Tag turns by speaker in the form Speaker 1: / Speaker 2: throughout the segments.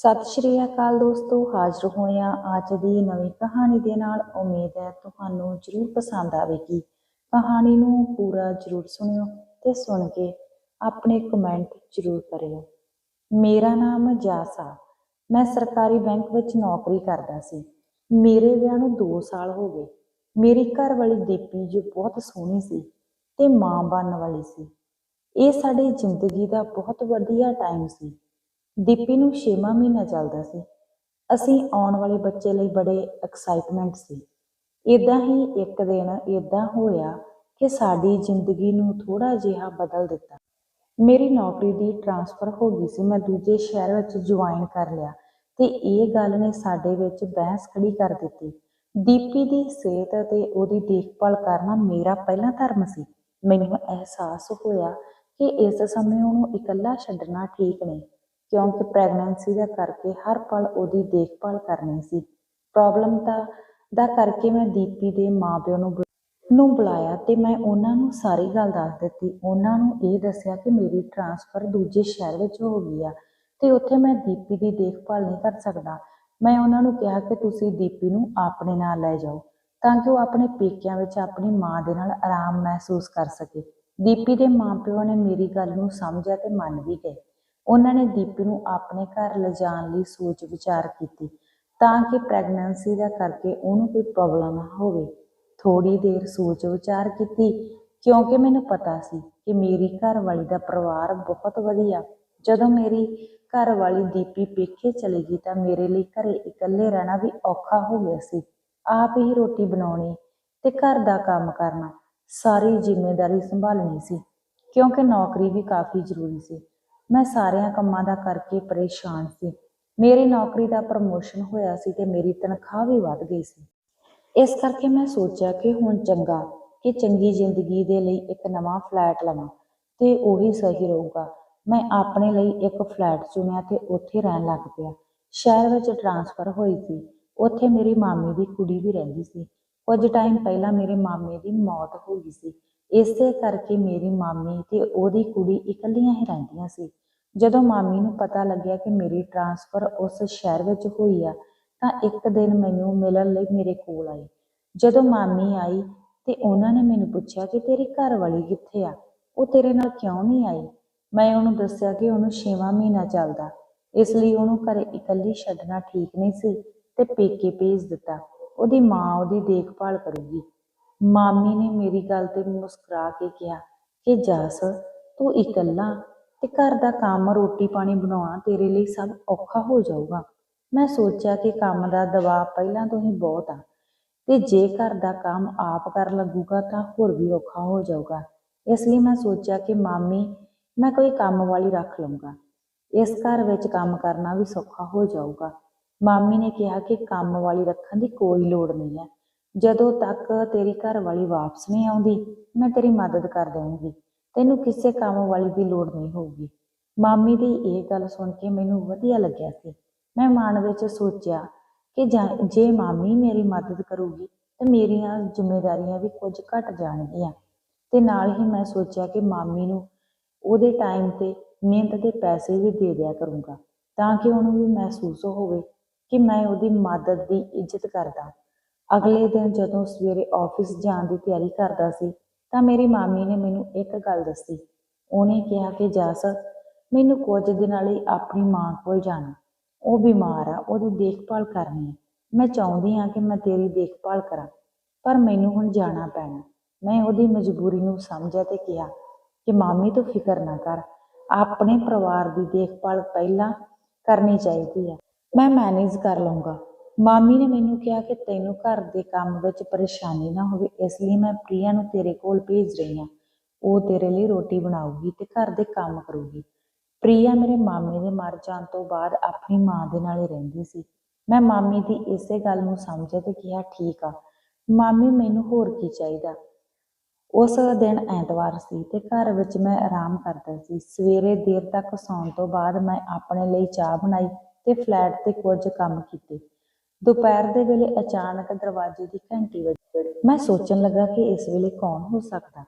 Speaker 1: ਸਤਿ ਸ਼੍ਰੀ ਅਕਾਲ ਦੋਸਤੋ, ਹਾਜ਼ਰ ਹੋਏ ਹਾਂ ਅੱਜ ਦੀ ਨਵੀਂ ਕਹਾਣੀ ਦੇ ਨਾਲ। ਉਮੀਦ ਹੈ ਤੁਹਾਨੂੰ ਜ਼ਰੂਰ ਪਸੰਦ ਆਵੇਗੀ। ਕਹਾਣੀ ਨੂੰ ਪੂਰਾ ਜ਼ਰੂਰ ਸੁਣਿਓ ਤੇ ਸੁਣ ਕੇ ਆਪਣੇ ਕਮੈਂਟ ਜ਼ਰੂਰ ਕਰਿਓ। ਮੇਰਾ ਨਾਮ ਜਾਸਾ। ਮੈਂ ਸਰਕਾਰੀ ਬੈਂਕ ਵਿੱਚ ਨੌਕਰੀ ਕਰਦਾ ਸੀ। ਮੇਰੇ ਵਿਆਹ ਨੂੰ 2 ਸਾਲ ਹੋ ਗਏ। ਮੇਰੀ ਘਰ ਵਾਲੀ ਦੀਪੀ ਜੋ ਬਹੁਤ ਸੋਹਣੀ ਸੀ ਤੇ ਮਾਂ ਬਣਨ ਵਾਲੀ ਸੀ। ਇਹ ਸਾਡੀ ਜ਼ਿੰਦਗੀ ਦਾ ਬਹੁਤ ਵਧੀਆ ਟਾਈਮ ਸੀ। ਦੀਪੀ ਨੂੰ ਛੇਵਾਂ ਮਹੀਨਾ ਚੱਲਦਾ ਸੀ। ਅਸੀਂ ਆਉਣ ਵਾਲੇ ਬੱਚੇ ਲਈ ਬੜੇ ਐਕਸਾਈਟਮੈਂਟ ਸੀ। ਇਦਾਂ ਹੀ ਇੱਕ ਦਿਨ ਇਦਾਂ ਹੋਇਆ ਕਿ ਸਾਡੀ ਜ਼ਿੰਦਗੀ ਨੂੰ ਥੋੜਾ ਜਿਹਾ ਬਦਲ ਦਿੱਤਾ। ਮੇਰੀ ਨੌਕਰੀ ਦੀ ਟ੍ਰਾਂਸਫਰ ਹੋ ਗਈ ਸੀ। ਮੈਂ ਦੂਜੇ ਸ਼ਹਿਰ ਵਿੱਚ ਜੁਆਇਨ ਕਰ ਲਿਆ ਤੇ ਇਹ ਗੱਲ ਨੇ ਸਾਡੇ ਵਿੱਚ ਬਹਿਸ ਖੜੀ ਕਰ ਦਿੱਤੀ। ਦੀਪੀ ਦੀ ਸਿਹਤ ਅਤੇ ਉਹਦੀ ਦੇਖਭਾਲ ਕਰਨਾ ਮੇਰਾ ਪਹਿਲਾ ਧਰਮ ਸੀ। ਮੈਨੂੰ ਅਹਿਸਾਸ ਹੋਇਆ ਕਿ ਇਸ ਸਮੇਂ ਉਹਨੂੰ ਇਕੱਲਾ ਛੱਡਣਾ ਠੀਕ ਨਹੀਂ। ਕਿਉਂਕਿ ਪ੍ਰੈਗਨੈਂਸੀ ਦਾ ਕਰਕੇ ਹਰ ਪਲ ਉਹਦੀ ਦੇਖਭਾਲ ਕਰਨੀ ਸੀ। ਪ੍ਰੋਬਲਮ ਦਾ ਦਾ ਕਰਕੇ ਮੈਂ ਦੀਪੀ ਦੇ ਮਾਪਿਆਂ ਨੂੰ ਬੁ- ਨੂੰ ਬੁਲਾਇਆ ਤੇ ਮੈਂ ਉਹਨਾਂ ਨੂੰ ਸਾਰੀ ਗੱਲ ਦੱਸ ਦਿੱਤੀ। ਉਹਨਾਂ ਨੂੰ ਇਹ ਦੱਸਿਆ ਕਿ ਮੇਰੀ ਟਰਾਂਸਫਰ ਦੂਜੇ ਸ਼ਹਿਰ ਵਿੱਚ ਹੋ ਗਈ ਆ ਤੇ ਉੱਥੇ ਮੈਂ ਦੀਪੀ ਦੀ ਦੇਖਭਾਲ ਨਹੀਂ ਕਰ ਸਕਦਾ। ਮੈਂ ਉਹਨਾਂ ਨੂੰ ਕਿਹਾ ਕਿ ਤੁਸੀਂ ਦੀਪੀ ਨੂੰ ਆਪਣੇ ਨਾਲ ਲੈ ਜਾਓ ਤਾਂ ਕਿ ਉਹ ਆਪਣੇ ਪੇਕਿਆਂ ਵਿੱਚ ਆਪਣੀ ਮਾਂ ਦੇ ਨਾਲ ਆਰਾਮ ਮਹਿਸੂਸ ਕਰ ਸਕੇ। ਦੀਪੀ ਦੇ ਮਾਪਿਓ ਨੇ ਮੇਰੀ ਗੱਲ ਨੂੰ ਸਮਝਿਆ ਤੇ ਮੰਨ ਵੀ ਗਏ। ਉਹਨਾਂ ਨੇ ਦੀਪੀ ਨੂੰ ਆਪਣੇ ਘਰ ਲਿਜਾਣ ਲਈ ਸੋਚ ਵਿਚਾਰ ਕੀਤੀ ਤਾਂ ਕਿ ਪ੍ਰੈਗਨੈਂਸੀ ਦਾ ਕਰਕੇ ਉਹਨੂੰ ਕੋਈ ਪ੍ਰੋਬਲਮ ਨਾ ਹੋਵੇ। ਥੋੜੀ ਦੇਰ ਸੋਚ ਵਿਚਾਰ ਕੀਤੀ, ਕਿਉਂਕਿ ਮੈਨੂੰ ਪਤਾ ਸੀ ਕਿ ਮੇਰੀ ਘਰਵਾਲੀ ਦਾ ਪਰਿਵਾਰ ਬਹੁਤ ਵਧੀਆ। ਜਦੋਂ ਮੇਰੀ ਘਰਵਾਲੀ ਦੀਪੀ ਪੇਕੇ ਚਲੀ ਗਈ ਤਾਂ ਮੇਰੇ ਲਈ ਘਰੇ ਇਕੱਲੇ ਰਹਿਣਾ ਵੀ ਔਖਾ ਹੋ ਗਿਆ ਸੀ। ਆਪ ਹੀ ਰੋਟੀ ਬਣਾਉਣੀ ਤੇ ਘਰ ਦਾ ਕੰਮ ਕਰਨਾ, ਸਾਰੀ ਜ਼ਿੰਮੇਵਾਰੀ ਸੰਭਾਲਣੀ ਸੀ, ਕਿਉਂਕਿ ਨੌਕਰੀ ਵੀ ਕਾਫੀ ਜ਼ਰੂਰੀ ਸੀ। ਮੈਂ ਸਾਰਿਆਂ ਕੰਮਾਂ ਦਾ ਕਰਕੇ ਪਰੇਸ਼ਾਨ ਸੀ। ਮੇਰੀ ਨੌਕਰੀ ਦਾ ਪ੍ਰਮੋਸ਼ਨ ਹੋਇਆ ਸੀ ਤੇ ਮੇਰੀ ਤਨਖਾਹ ਵੀ ਵੱਧ ਗਈ ਸੀ। ਇਸ ਕਰਕੇ ਮੈਂ ਸੋਚਿਆ ਕਿ ਹੁਣ ਚੰਗਾ ਕਿ ਚੰਗੀ ਜ਼ਿੰਦਗੀ ਦੇ ਲਈ ਇੱਕ ਨਵਾਂ ਫਲੈਟ ਲਵਾਂ ਤੇ ਉਹੀ ਸਹੀ ਰਹੂਗਾ। ਮੈਂ ਆਪਣੇ ਲਈ ਇੱਕ ਫਲੈਟ ਚੁਣਿਆ ਤੇ ਉੱਥੇ ਰਹਿਣ ਲੱਗ ਪਿਆ। ਸ਼ਹਿਰ ਵਿੱਚ ਟ੍ਰਾਂਸਫਰ ਹੋਈ ਸੀ। ਉੱਥੇ ਮੇਰੀ ਮਾਮੀ ਦੀ ਕੁੜੀ ਵੀ ਰਹਿੰਦੀ ਸੀ। ਕੁਝ ਟਾਈਮ ਪਹਿਲਾਂ ਮੇਰੇ ਮਾਮੇ ਦੀ ਮੌਤ ਹੋ ਗਈ ਸੀ। ਇਸੇ ਕਰਕੇ ਮੇਰੀ ਮਾਮੀ ਤੇ ਉਹਦੀ ਕੁੜੀ ਇਕੱਲੀਆਂ ਹੀ ਰਹਿੰਦੀਆਂ ਸੀ। ਜਦੋਂ ਮਾਮੀ ਨੂੰ ਪਤਾ ਲੱਗਿਆ ਕਿ ਮੇਰੀ ਟ੍ਰਾਂਸਫਰ ਉਸ ਸ਼ਹਿਰ ਵਿੱਚ ਹੋਈ ਆ, ਤਾਂ ਇੱਕ ਦਿਨ ਮੈਨੂੰ ਮਿਲਣ ਲਈ ਮੇਰੇ ਕੋਲ ਆਈ ਜਦੋਂ ਮਾਮੀ ਆਈ ਤੇ ਉਹਨਾਂ ਨੇ ਮੈਨੂੰ ਪੁੱਛਿਆ ਕਿ ਤੇਰੀ ਘਰ ਵਾਲੀ ਕਿੱਥੇ ਆ? ਉਹ ਤੇਰੇ ਨਾਲ ਕਿਉਂ ਨਹੀਂ ਆਈ? ਮੈਂ ਉਹਨੂੰ ਦੱਸਿਆ ਕਿ ਉਹਨੂੰ ਛੇਵਾਂ ਮਹੀਨਾ ਚੱਲਦਾ। ਇਸ ਲਈ ਉਹਨੂੰ ਘਰੇ ਇਕੱਲੀ ਛੱਡਣਾ ਠੀਕ ਨਹੀਂ ਸੀ ਤੇ ਪੇਕੇ ਭੇਜ ਦਿੱਤਾ। ਉਹਦੀ ਮਾਂ ਉਹਦੀ ਦੇਖਭਾਲ ਕਰੂਗੀ। ਮਾਮੀ ਨੇ ਮੇਰੀ ਗੱਲ ਤੇ ਮੁਸਕਰਾ ਕੇ ਕਿਹਾ ਕਿ ਜਸ, ਤੂੰ ਇਕੱਲਾ ਤੇ ਘਰ ਦਾ ਕੰਮ ਰੋਟੀ ਪਾਣੀ ਬਣਾਉਣਾ ਤੇਰੇ ਲਈ ਸਭ ਔਖਾ ਹੋ ਜਾਊਗਾ। ਮੈਂ ਸੋਚਿਆ ਕਿ ਕੰਮ ਦਾ ਦਬਾਅ ਪਹਿਲਾਂ ਤੋਂ ਹੀ ਬਹੁਤ ਆ ਤੇ ਜੇ ਘਰ ਦਾ ਕੰਮ ਆਪ ਕਰਨ ਲੱਗੂਗਾ ਤਾਂ ਹੋਰ ਵੀ ਔਖਾ ਹੋ ਜਾਊਗਾ। ਇਸ ਲਈ ਮੈਂ ਸੋਚਿਆ ਕਿ ਮਾਮੀ, ਮੈਂ ਕੋਈ ਕੰਮ ਵਾਲੀ ਰੱਖ ਲਵਾਂਗਾ ਇਸ ਘਰ ਵਿੱਚ ਕੰਮ ਕਰਨਾ ਵੀ ਸੌਖਾ ਹੋ ਜਾਊਗਾ। ਮਾਮੀ ਨੇ ਕਿਹਾ ਕਿ ਕੰਮ ਵਾਲੀ ਰੱਖਣ ਦੀ ਕੋਈ ਲੋੜ ਨਹੀਂ ਹੈ। ਜਦੋਂ ਤੱਕ ਤੇਰੀ ਘਰ ਵਾਲੀ ਵਾਪਸ ਨਹੀਂ ਆਉਂਦੀ, ਮੈਂ ਤੇਰੀ ਮਦਦ ਕਰ ਦੇਵਾਂਗੀ। ਤੈਨੂੰ ਕਿਸੇ ਕੰਮ ਵਾਲੀ ਦੀ ਲੋੜ ਨਹੀਂ ਹੋਊਗੀ। ਮਾਮੀ ਦੀ ਇਹ ਗੱਲ ਸੁਣ ਕੇ ਮੈਨੂੰ ਵਧੀਆ ਲੱਗਿਆ ਸੀ। ਮੈਂ ਮਨ ਵਿੱਚ ਸੋਚਿਆ ਕਿ ਜਾਂ- ਜੇ ਮਾਮੀ ਮੇਰੀ ਮਦਦ ਕਰੂਗੀ, ਤਾਂ ਮੇਰੀਆਂ ਜ਼ਿੰਮੇਵਾਰੀਆਂ ਵੀ ਕੁਝ ਘਟ ਜਾਣਗੀਆਂ। ਤੇ ਨਾਲ ਹੀ ਮੈਂ ਸੋਚਿਆ ਕਿ ਮਾਮੀ ਨੂੰ ਉਹਦੇ ਟਾਈਮ ਤੇ ਮਿਹਨਤ ਦੇ ਪੈਸੇ ਵੀ ਦੇ ਦਿਆ ਕਰੂੰਗਾ, ਤਾਂ ਕਿ ਉਹਨੂੰ ਵੀ ਮਹਿਸੂਸ ਹੋਵੇ ਕਿ ਮੈਂ ਉਹਦੀ ਮਦਦ ਦੀ ਇੱਜ਼ਤ ਕਰਦਾ। ਅਗਲੇ ਦਿਨ ਜਦੋਂ ਸਵੇਰੇ ਆਫਿਸ ਜਾਣ ਦੀ ਤਿਆਰੀ ਕਰਦਾ ਸੀ, ਤਾਂ ਮੇਰੀ ਮਾਮੀ ਨੇ ਮੈਨੂੰ ਇੱਕ ਗੱਲ ਦੱਸੀ। ਉਹਨੇ ਕਿਹਾ ਕਿ, ਜਸ, ਮੈਨੂੰ ਕੁਝ ਦਿਨਾਂ ਲਈ ਆਪਣੀ ਮਾਂ ਕੋਲ ਜਾਣਾ। ਉਹ ਬਿਮਾਰ ਆ, ਉਹਦੀ ਦੇਖਭਾਲ ਕਰਨੀ ਹੈ ਮੈਂ ਚਾਹੁੰਦੀ ਹਾਂ ਕਿ ਮੈਂ ਤੇਰੀ ਦੇਖਭਾਲ ਕਰਾਂ, ਪਰ ਮੈਨੂੰ ਹੁਣ ਜਾਣਾ ਪੈਣਾ। ਮੈਂ ਉਹਦੀ ਮਜਬੂਰੀ ਨੂੰ ਸਮਝਿਆ ਤੇ ਕਿਹਾ ਕਿ, ਮਾਮੀ, ਤੂੰ ਫਿਕਰ ਨਾ ਕਰ। ਆਪਣੇ ਪਰਿਵਾਰ ਦੀ ਦੇਖਭਾਲ ਪਹਿਲਾਂ ਕਰਨੀ ਚਾਹੀਦੀ ਹੈ ਮੈਂ ਮੈਨੇਜ ਕਰ ਲਵਾਂਗਾ ਮਾਮੀ ਨੇ ਮੈਨੂੰ ਕਿਹਾ ਕਿ ਤੈਨੂੰ ਘਰ ਦੇ ਕੰਮ ਵਿੱਚ ਪਰੇਸ਼ਾਨੀ ਨਾ ਹੋਵੇ, ਇਸ ਲਈ ਮੈਂ ਪ੍ਰਿਆ ਨੂੰ ਤੇਰੇ ਕੋਲ ਭੇਜ ਰਹੀ ਹਾਂ। ਉਹ ਤੇਰੇ ਲਈ ਰੋਟੀ ਬਣਾਊਗੀ ਤੇ ਘਰ ਦੇ ਕੰਮ ਕਰੂਗੀ। ਪ੍ਰਿਆ ਮੇਰੇ ਮਾਮੇ ਦੇ ਮਰ ਜਾਣ ਤੋਂ ਬਾਅਦ ਆਪਣੀ ਮਾਂ ਦੇ ਨਾਲ ਹੀ ਰਹਿੰਦੀ ਸੀ। ਮੈਂ ਮਾਮੀ ਦੀ ਇਸੇ ਗੱਲ ਨੂੰ ਸਮਝਿਆ ਤੇ ਕਿਹਾ, ਠੀਕ ਆ, ਮਾਮੀ ਮੈਨੂੰ ਹੋਰ ਕੀ ਚਾਹੀਦਾ? ਉਸ ਦਿਨ ਐਤਵਾਰ ਸੀ ਤੇ ਘਰ ਵਿੱਚ ਮੈਂ ਆਰਾਮ ਕਰਦਾ ਸੀ। ਸਵੇਰੇ ਦੇਰ ਤੱਕ ਸੌਣ ਤੋਂ ਬਾਅਦ ਮੈਂ ਆਪਣੇ ਲਈ ਚਾਹ ਬਣਾਈ ਤੇ ਫਲੈਟ ਤੇ ਕੁਝ ਕੰਮ ਕੀਤੇ। ਦੁਪਹਿਰ ਦੇ ਵੇਲੇ ਅਚਾਨਕ ਦਰਵਾਜ਼ੇ ਦੀ ਘੰਟੀ ਵੱਜੀ ਮੈਂ ਸੋਚਣ ਲੱਗਾ ਕਿ ਇਸ ਵੇਲੇ ਕੌਣ ਹੋ ਸਕਦਾ।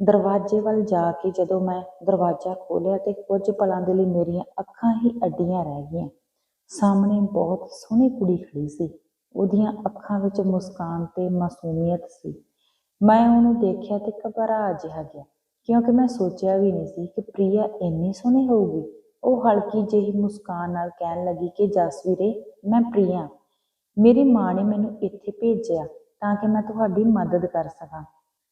Speaker 1: ਦਰਵਾਜ਼ੇ ਵੱਲ ਜਾ ਕੇ ਜਦੋਂ ਮੈਂ ਦਰਵਾਜ਼ਾ ਖੋਲ੍ਹਿਆ ਤੇ ਕੁਝ ਪਲਾਂ ਦੇ ਲਈ ਮੇਰੀਆਂ ਅੱਖਾਂ ਹੀ ਅੱਡੀਆਂ ਰਹਿ ਗਈਆਂ। ਸਾਹਮਣੇ ਬਹੁਤ ਸੋਹਣੀ ਕੁੜੀ ਖੜੀ ਸੀ। ਉਹਦੀਆਂ ਅੱਖਾਂ ਵਿੱਚ ਮੁਸਕਾਨ ਤੇ ਮਾਸੂਮੀਅਤ ਸੀ। ਮੈਂ ਉਹਨੂੰ ਦੇਖਿਆ ਤੇ ਘਬਰਾ ਜਿਹਾ ਗਿਆ, ਕਿਉਂਕਿ ਮੈਂ ਸੋਚਿਆ ਵੀ ਨਹੀਂ ਸੀ ਕਿ ਪ੍ਰਿਆ ਇੰਨੀ ਸੋਹਣੀ ਹੋਊਗੀ। ਉਹ ਹਲਕੀ ਜਿਹੀ ਮੁਸਕਾਨ ਨਾਲ ਕਹਿਣ ਲੱਗੀ ਕਿ ਜਸ ਵੀਰੇ ਮੈਂ ਪ੍ਰਿਆ। ਮੇਰੀ ਮਾਂ ਨੇ ਮੈਨੂੰ ਇੱਥੇ ਭੇਜਿਆ ਤਾਂ ਕਿ ਮੈਂ ਤੁਹਾਡੀ ਮਦਦ ਕਰ ਸਕਾਂ।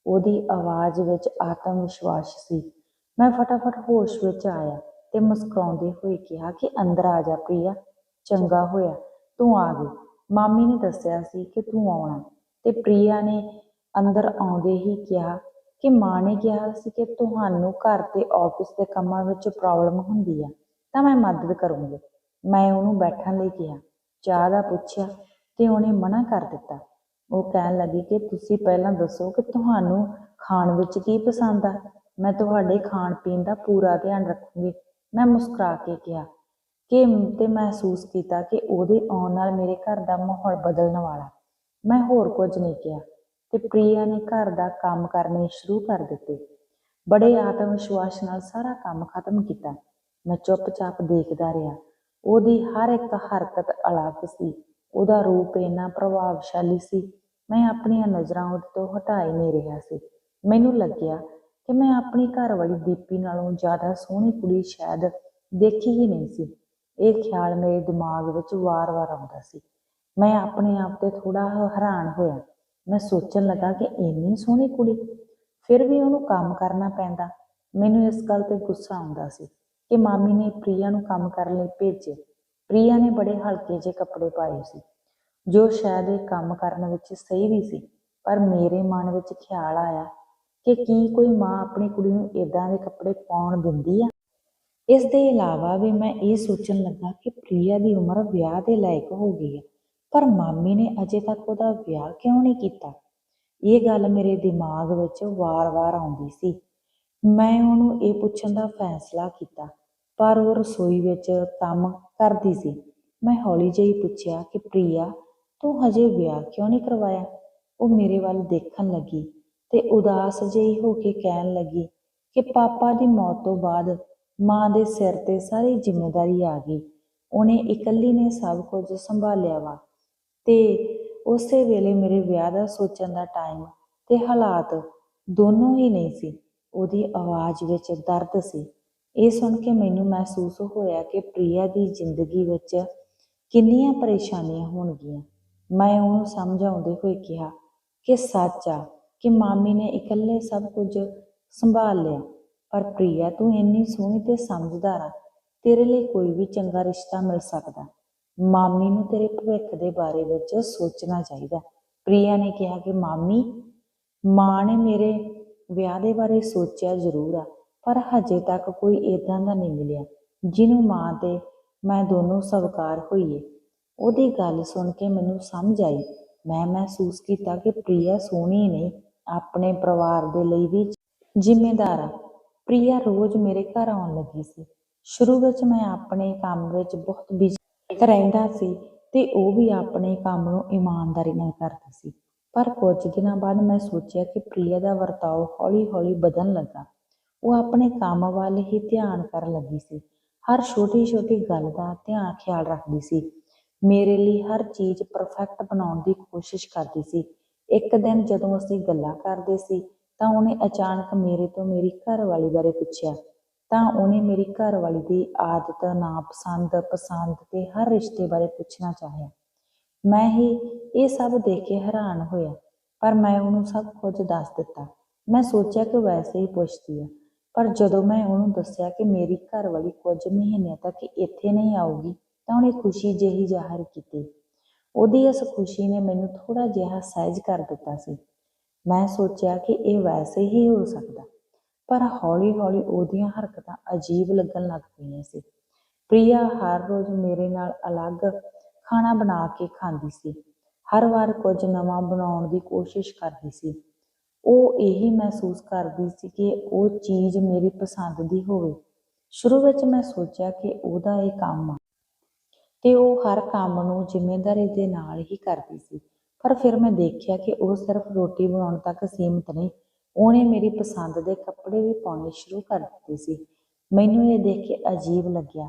Speaker 1: ਉਹਦੀ ਆਵਾਜ਼ ਵਿੱਚ ਆਤਮ ਵਿਸ਼ਵਾਸ ਸੀ। ਮੈਂ ਫਟਾਫਟ ਹੋਸ਼ ਵਿੱਚ ਆਇਆ ਤੇ ਮੁਸਕਰਾਉਂਦੇ ਹੋਏ ਕਿਹਾ ਕਿ ਅੰਦਰ ਆ ਜਾ ਪ੍ਰਿਆ, ਚੰਗਾ ਹੋਇਆ, ਤੂੰ ਆ ਗਈ। ਮਾਮੀ ਨੇ ਦੱਸਿਆ ਸੀ ਕਿ ਤੂੰ ਆਉਣਾ ਤੇ ਪ੍ਰਿਆ ਨੇ ਅੰਦਰ ਆਉਂਦੇ ਹੀ ਕਿਹਾ ਕਿ ਮਾਂ ਨੇ ਕਿਹਾ ਸੀ ਕਿ ਤੁਹਾਨੂੰ ਘਰ ਤੇ ਆਫਿਸ ਦੇ ਕੰਮਾਂ ਵਿੱਚ ਪ੍ਰੋਬਲਮ ਹੁੰਦੀ ਆ, ਤਾਂ ਮੈਂ ਮਦਦ ਕਰੂੰਗੀ। ਮੈਂ ਉਹਨੂੰ ਬੈਠਣ ਲਈ ਕਿਹਾ। ਚਾਹ ਦਾ ਪੁੱਛਿਆ ਤੇ ਉਹਨੇ ਮਨਾ ਕਰ ਦਿੱਤਾ। ਉਹ ਕਹਿਣ ਲੱਗੀ ਕਿ ਤੁਸੀਂ ਪਹਿਲਾਂ ਦੱਸੋ ਕਿ ਤੁਹਾਨੂੰ ਖਾਣ ਵਿੱਚ ਕੀ ਪਸੰਦ ਆ? ਮੈਂ ਤੁਹਾਡੇ ਖਾਣ ਪੀਣ ਦਾ ਪੂਰਾ ਧਿਆਨ ਰੱਖੂੰਗੀ। ਮੈਂ ਮੁਸਕਰਾ ਕੇ ਕਿਹਾ ਕਿ ਤੇ ਮਹਿਸੂਸ ਕੀਤਾ ਕਿ ਉਹਦੇ ਆਉਣ ਨਾਲ ਮੇਰੇ ਘਰ ਦਾ ਮਾਹੌਲ ਬਦਲਣ ਵਾਲਾ। ਮੈਂ ਹੋਰ ਕੁਝ ਨਹੀਂ ਕਿਹਾ ਤੇ ਪ੍ਰਿਆ ਨੇ ਘਰ ਦਾ ਕੰਮ ਕਰਨੇ ਸ਼ੁਰੂ ਕਰ ਦਿੱਤੇ। ਬੜੇ ਆਤਮ ਵਿਸ਼ਵਾਸ ਨਾਲ ਸਾਰਾ ਕੰਮ ਖਤਮ ਕੀਤਾ। ਮੈਂ ਚੁੱਪਚਾਪ ਦੇਖਦਾ ਰਿਹਾ। ਉਹਦੀ ਹਰ ਇੱਕ ਹਰਕਤ ਅਲੱਗ ਸੀ। ਉਹਦਾ ਰੂਪ ਇੰਨਾ ਪ੍ਰਭਾਵਸ਼ਾਲੀ ਸੀ, ਮੈਂ ਆਪਣੀਆਂ ਨਜ਼ਰਾਂ ਉਹਦੇ ਤੋਂ ਹਟਾ ਨਹੀਂ ਰਿਹਾ ਸੀ। ਮੈਨੂੰ ਲੱਗਿਆ ਕਿ ਮੈਂ ਆਪਣੀ ਘਰ ਵਾਲੀ ਦੀਪੀ ਨਾਲੋਂ ਜ਼ਿਆਦਾ ਸੋਹਣੀ ਕੁੜੀ ਸ਼ਾਇਦ ਦੇਖੀ ਹੀ ਨਹੀਂ ਸੀ। ਇਹ ਖਿਆਲ ਮੇਰੇ ਦਿਮਾਗ ਵਿੱਚ ਵਾਰ-ਵਾਰ ਆਉਂਦਾ ਸੀ। ਮੈਂ ਆਪਣੇ ਆਪ ਤੇ ਥੋੜਾ ਹੈਰਾਨ ਹੋਇਆ। ਮੈਂ ਸੋਚਣ ਲੱਗਾ ਕਿ ਇੰਨੀ ਸੋਹਣੀ ਕੁੜੀ, ਫਿਰ ਵੀ ਉਹਨੂੰ ਕੰਮ ਕਰਨਾ ਪੈਂਦਾ। ਮੈਨੂੰ ਇਸ ਗੱਲ ਤੇ ਗੁੱਸਾ ਆਉਂਦਾ ਸੀ ਕਿ ਮਾਮੀ ਨੇ ਪ੍ਰਿਆ ਨੂੰ ਕੰਮ ਕਰਨ ਲਈ ਭੇਜੇ ਪ੍ਰਿਆ ਨੇ ਬੜੇ ਹਲਕੇ ਜਿਹੇ ਕੱਪੜੇ ਪਾਏ ਸੀ, ਜੋ ਸ਼ਾਇਦ ਇਹ ਕੰਮ ਕਰਨ ਵਿੱਚ ਸਹੀ ਵੀ ਸੀ, ਪਰ ਮੇਰੇ ਮਨ ਵਿੱਚ ਖਿਆਲ ਆਇਆ ਕਿ ਕੀ ਕੋਈ ਮਾਂ ਆਪਣੀ ਕੁੜੀ ਨੂੰ ਇਦਾਂ ਦੇ ਕੱਪੜੇ ਪਾਉਣ ਦਿੰਦੀ ਆ। ਇਸ ਦੇ ਇਲਾਵਾ ਵੀ ਮੈਂ ਇਹ ਸੋਚਣ ਲੱਗਾ ਕਿ ਪ੍ਰਿਆ ਦੀ ਉਮਰ ਵਿਆਹ ਦੇ ਲਾਇਕ ਹੋ ਗਈ ਹੈ ਪਰ ਮਾਮੀ ਨੇ ਅਜੇ ਤੱਕ ਉਹਦਾ ਵਿਆਹ ਕਿਉਂ ਨਹੀਂ ਕੀਤਾ? ਇਹ ਗੱਲ ਮੇਰੇ ਦਿਮਾਗ ਵਿੱਚ ਵਾਰ-ਵਾਰ ਆਉਂਦੀ ਸੀ। ਮੈਂ ਉਹਨੂੰ ਇਹ ਪੁੱਛਣ ਦਾ ਫੈਸਲਾ ਕੀਤਾ ਪਰ ਉਹ ਰਸੋਈ ਵਿੱਚ ਕੰਮ ਕਰਦੀ ਸੀ। ਮੈਂ ਹੌਲੀ ਜਿਹੀ ਪੁੱਛਿਆ ਕਿ ਪ੍ਰਿਆ, ਤੂੰ ਹਜੇ ਵਿਆਹ ਕਿਉਂ ਨਹੀਂ ਕਰਵਾਇਆ? ਉਹ ਮੇਰੇ ਵੱਲ ਦੇਖਣ ਲੱਗੀ ਤੇ ਉਦਾਸ ਜਿਹੀ ਹੋ ਕੇ ਕਹਿਣ ਲੱਗੀ ਕਿ ਪਾਪਾ ਦੀ ਮੌਤ ਤੋਂ ਬਾਅਦ ਮਾਂ ਦੇ ਸਿਰ ਤੇ ਸਾਰੀ ਜ਼ਿੰਮੇਵਾਰੀ ਆ ਗਈ। ਉਹਨੇ ਇਕੱਲੀ ਨੇ ਸਭ ਕੁਝ ਸੰਭਾਲਿਆ ਵਾ ਤੇ ਉਸੇ ਵੇਲੇ ਮੇਰੇ ਵਿਆਹ ਦਾ ਸੋਚਣ ਦਾ ਟਾਈਮ ਤੇ ਹਾਲਾਤ ਦੋਨੋਂ ਹੀ ਨਹੀਂ ਸੀ। ਉਹਦੀ ਆਵਾਜ਼ ਵਿੱਚ ਦਰਦ ਸੀ। ਇਹ ਸੁਣ ਕੇ ਮੈਨੂੰ ਮਹਿਸੂਸ ਹੋਇਆ ਕਿ ਪ੍ਰਿਆ ਦੀ ਜ਼ਿੰਦਗੀ ਵਿੱਚ ਕਿੰਨੀਆਂ ਪਰੇਸ਼ਾਨੀਆਂ ਹੋਣਗੀਆਂ। ਮੈਂ ਉਹਨੂੰ ਸਮਝਾਉਂਦੇ ਹੋਏ ਕਿਹਾ ਕਿ ਸੱਚ ਆ ਕਿ ਮਾਮੀ ਨੇ ਇਕੱਲੇ ਸਭ ਕੁਝ ਸੰਭਾਲ ਲਿਆ, ਪਰ ਪ੍ਰਿਆ ਤੂੰ ਇੰਨੀ ਸੋਹਣੀ ਤੇ ਸਮਝਦਾਰ ਆ, ਤੇਰੇ ਲਈ ਕੋਈ ਵੀ ਚੰਗਾ ਰਿਸ਼ਤਾ ਮਿਲ ਸਕਦਾ। ਮਾਮੀ ਨੂੰ ਤੇਰੇ ਭਵਿੱਖ ਦੇ ਬਾਰੇ ਵਿੱਚ ਸੋਚਣਾ ਚਾਹੀਦਾ। ਪ੍ਰਿਆ ਨੇ ਕਿਹਾ ਕਿ ਮਾਮੀ, ਮਾਂ ਨੇ ਮੇਰੇ ਵਿਆਹ ਦੇ ਬਾਰੇ ਸੋਚਿਆ ਜ਼ਰੂਰ ਆ। ਪਰ ਹਜੇ ਤੱਕ ਕੋਈ ਇਦਾਂ ਦਾ ਨਹੀਂ ਮਿਲਿਆ, ਜਿਹਨੂੰ ਮਾਂ ਤੇ ਮੈਂ ਦੋਨੋਂ ਸਵਕਾਰ ਹੋਈਏ। ਉਹਦੀ ਗੱਲ ਸੁਣ ਕੇ ਮੈਨੂੰ ਸਮਝ ਆਈ। ਮੈਂ ਮਹਿਸੂਸ ਕੀਤਾ ਕਿ ਪ੍ਰਿਆ ਸੋਹਣੀ ਨਹੀਂ, ਆਪਣੇ ਪਰਿਵਾਰ ਦੇ ਲਈ ਵੀ ਜ਼ਿੰਮੇਦਾਰ ਆ। ਪ੍ਰਿਆ ਰੋਜ਼ ਮੇਰੇ ਘਰ ਆਉਣ ਲੱਗੀ ਸੀ। ਸ਼ੁਰੂ ਵਿੱਚ ਮੈਂ ਆਪਣੇ ਕੰਮ ਵਿੱਚ ਬਹੁਤ ਬਿਜ਼ੀ ਰਹਿੰਦਾ ਸੀ ਤੇ ਉਹ ਵੀ ਆਪਣੇ ਕੰਮ ਨੂੰ ਇਮਾਨਦਾਰੀ ਨਾਲ ਕਰਦੀ ਸੀ। ਪਰ ਕੁਝ ਦਿਨਾਂ ਬਾਅਦ ਮੈਂ ਸੋਚਿਆ ਕਿ ਪ੍ਰਿਆ ਦਾ ਵਰਤਾਓ ਹੌਲੀ-ਹੌਲੀ ਬਦਲਣ ਲੱਗਾ। ਉਹ ਆਪਣੇ ਕੰਮ ਵੱਲ ਹੀ ਧਿਆਨ ਕਰਨ ਲੱਗੀ ਸੀ। ਹਰ ਛੋਟੀ-ਛੋਟੀ ਗੱਲ ਦਾ ਧਿਆਨ ਖਿਆਲ ਰੱਖਦੀ ਸੀ। ਮੇਰੇ ਲਈ ਹਰ ਚੀਜ਼ ਪਰਫੈਕਟ ਬਣਾਉਣ ਦੀ ਕੋਸ਼ਿਸ਼ ਕਰਦੀ ਸੀ। ਇੱਕ ਦਿਨ ਜਦੋਂ ਅਸੀਂ ਗੱਲਾਂ ਕਰਦੇ ਸੀ, ਤਾਂ ਉਹਨੇ ਅਚਾਨਕ ਮੇਰੇ ਤੋਂ ਮੇਰੀ ਘਰਵਾਲੀ ਬਾਰੇ ਪੁੱਛਿਆ। ਤਾਂ ਉਹਨੇ ਮੇਰੀ ਘਰਵਾਲੀ ਦੀ ਆਦਤ, ਨਾਪਸੰਦ, ਪਸੰਦ ਤੇ ਹਰ ਰਿਸ਼ਤੇ ਬਾਰੇ ਪੁੱਛਣਾ ਚਾਹਿਆ। ਮੈਂ ਹੀ ਇਹ ਸਭ ਦੇਖ ਕੇ ਹੈਰਾਨ ਹੋਇਆ, ਪਰ ਮੈਂ ਉਹਨੂੰ ਸਭ ਕੁਝ ਦੱਸ ਦਿੱਤਾ। ਮੈਂ ਸੋਚਿਆ ਕਿ ਵੈਸੇ ਹੀ ਪੁੱਛਦੀ ਆ। ਪਰ ਜਦੋਂ ਮੈਂ ਉਹਨੂੰ ਦੱਸਿਆ ਕਿ ਮੇਰੀ ਘਰਵਾਲੀ ਕੁਝ ਮਹੀਨਿਆਂ ਤੱਕ ਇੱਥੇ ਨਹੀਂ ਆਊਗੀ, ਤਾਂ ਉਹਨੇ ਖੁਸ਼ੀ ਜਿਹੀ ਜ਼ਾਹਰ ਕੀਤੀ। ਉਹਦੀ ਇਸ ਖੁਸ਼ੀ ਨੇ ਮੈਨੂੰ ਥੋੜਾ ਜਿਹਾ ਸਹਿਜ ਕਰ ਦਿੱਤਾ ਸੀ। ਮੈਂ ਸੋਚਿਆ ਕਿ ਇਹ ਵੈਸੇ ਹੀ ਹੋ ਸਕਦਾ, ਪਰ ਹੌਲੀ-ਹੌਲੀ ਉਹਦੀਆਂ ਹਰਕਤਾਂ ਅਜੀਬ ਲੱਗਣ ਲੱਗ ਪਈਆਂ ਸੀ। ਪ੍ਰਿਆ ਹਰ ਰੋਜ਼ ਮੇਰੇ ਨਾਲ ਅਲੱਗ ਖਾਣਾ ਬਣਾ ਕੇ ਖਾਂਦੀ ਸੀ। ਹਰ ਵਾਰ ਕੁਝ ਨਵਾਂ ਬਣਾਉਣ ਦੀ ਕੋਸ਼ਿਸ਼ ਕਰਦੀ ਸੀ। ਉਹ ਇਹੀ ਮਹਿਸੂਸ ਕਰਦੀ ਸੀ ਕਿ ਉਹ ਚੀਜ਼ ਮੇਰੀ ਪਸੰਦ ਦੀ ਹੋਵੇ। ਸ਼ੁਰੂ ਵਿੱਚ ਮੈਂ ਸੋਚਿਆ ਕਿ ਉਹਦਾ ਇਹ ਕੰਮ ਆ। ਤੇ ਉਹ ਹਰ ਕੰਮ ਨੂੰ ਜ਼ਿੰਮੇਵਾਰੀ ਦੇ ਨਾਲ ਹੀ ਕਰਦੀ ਸੀ। ਪਰ ਫਿਰ ਮੈਂ ਦੇਖਿਆ ਕਿ ਉਹ ਸਿਰਫ ਰੋਟੀ ਬਣਾਉਣ ਤੱਕ ਸੀਮਿਤ ਨਹੀਂ, ਉਹਨੇ ਮੇਰੀ ਪਸੰਦ ਦੇ ਕੱਪੜੇ ਵੀ ਪਾਉਣੇ ਸ਼ੁਰੂ ਕਰ ਦਿੱਤੇ ਸੀ। ਮੈਨੂੰ ਇਹ ਦੇਖ ਕੇ ਅਜੀਬ ਲੱਗਿਆ।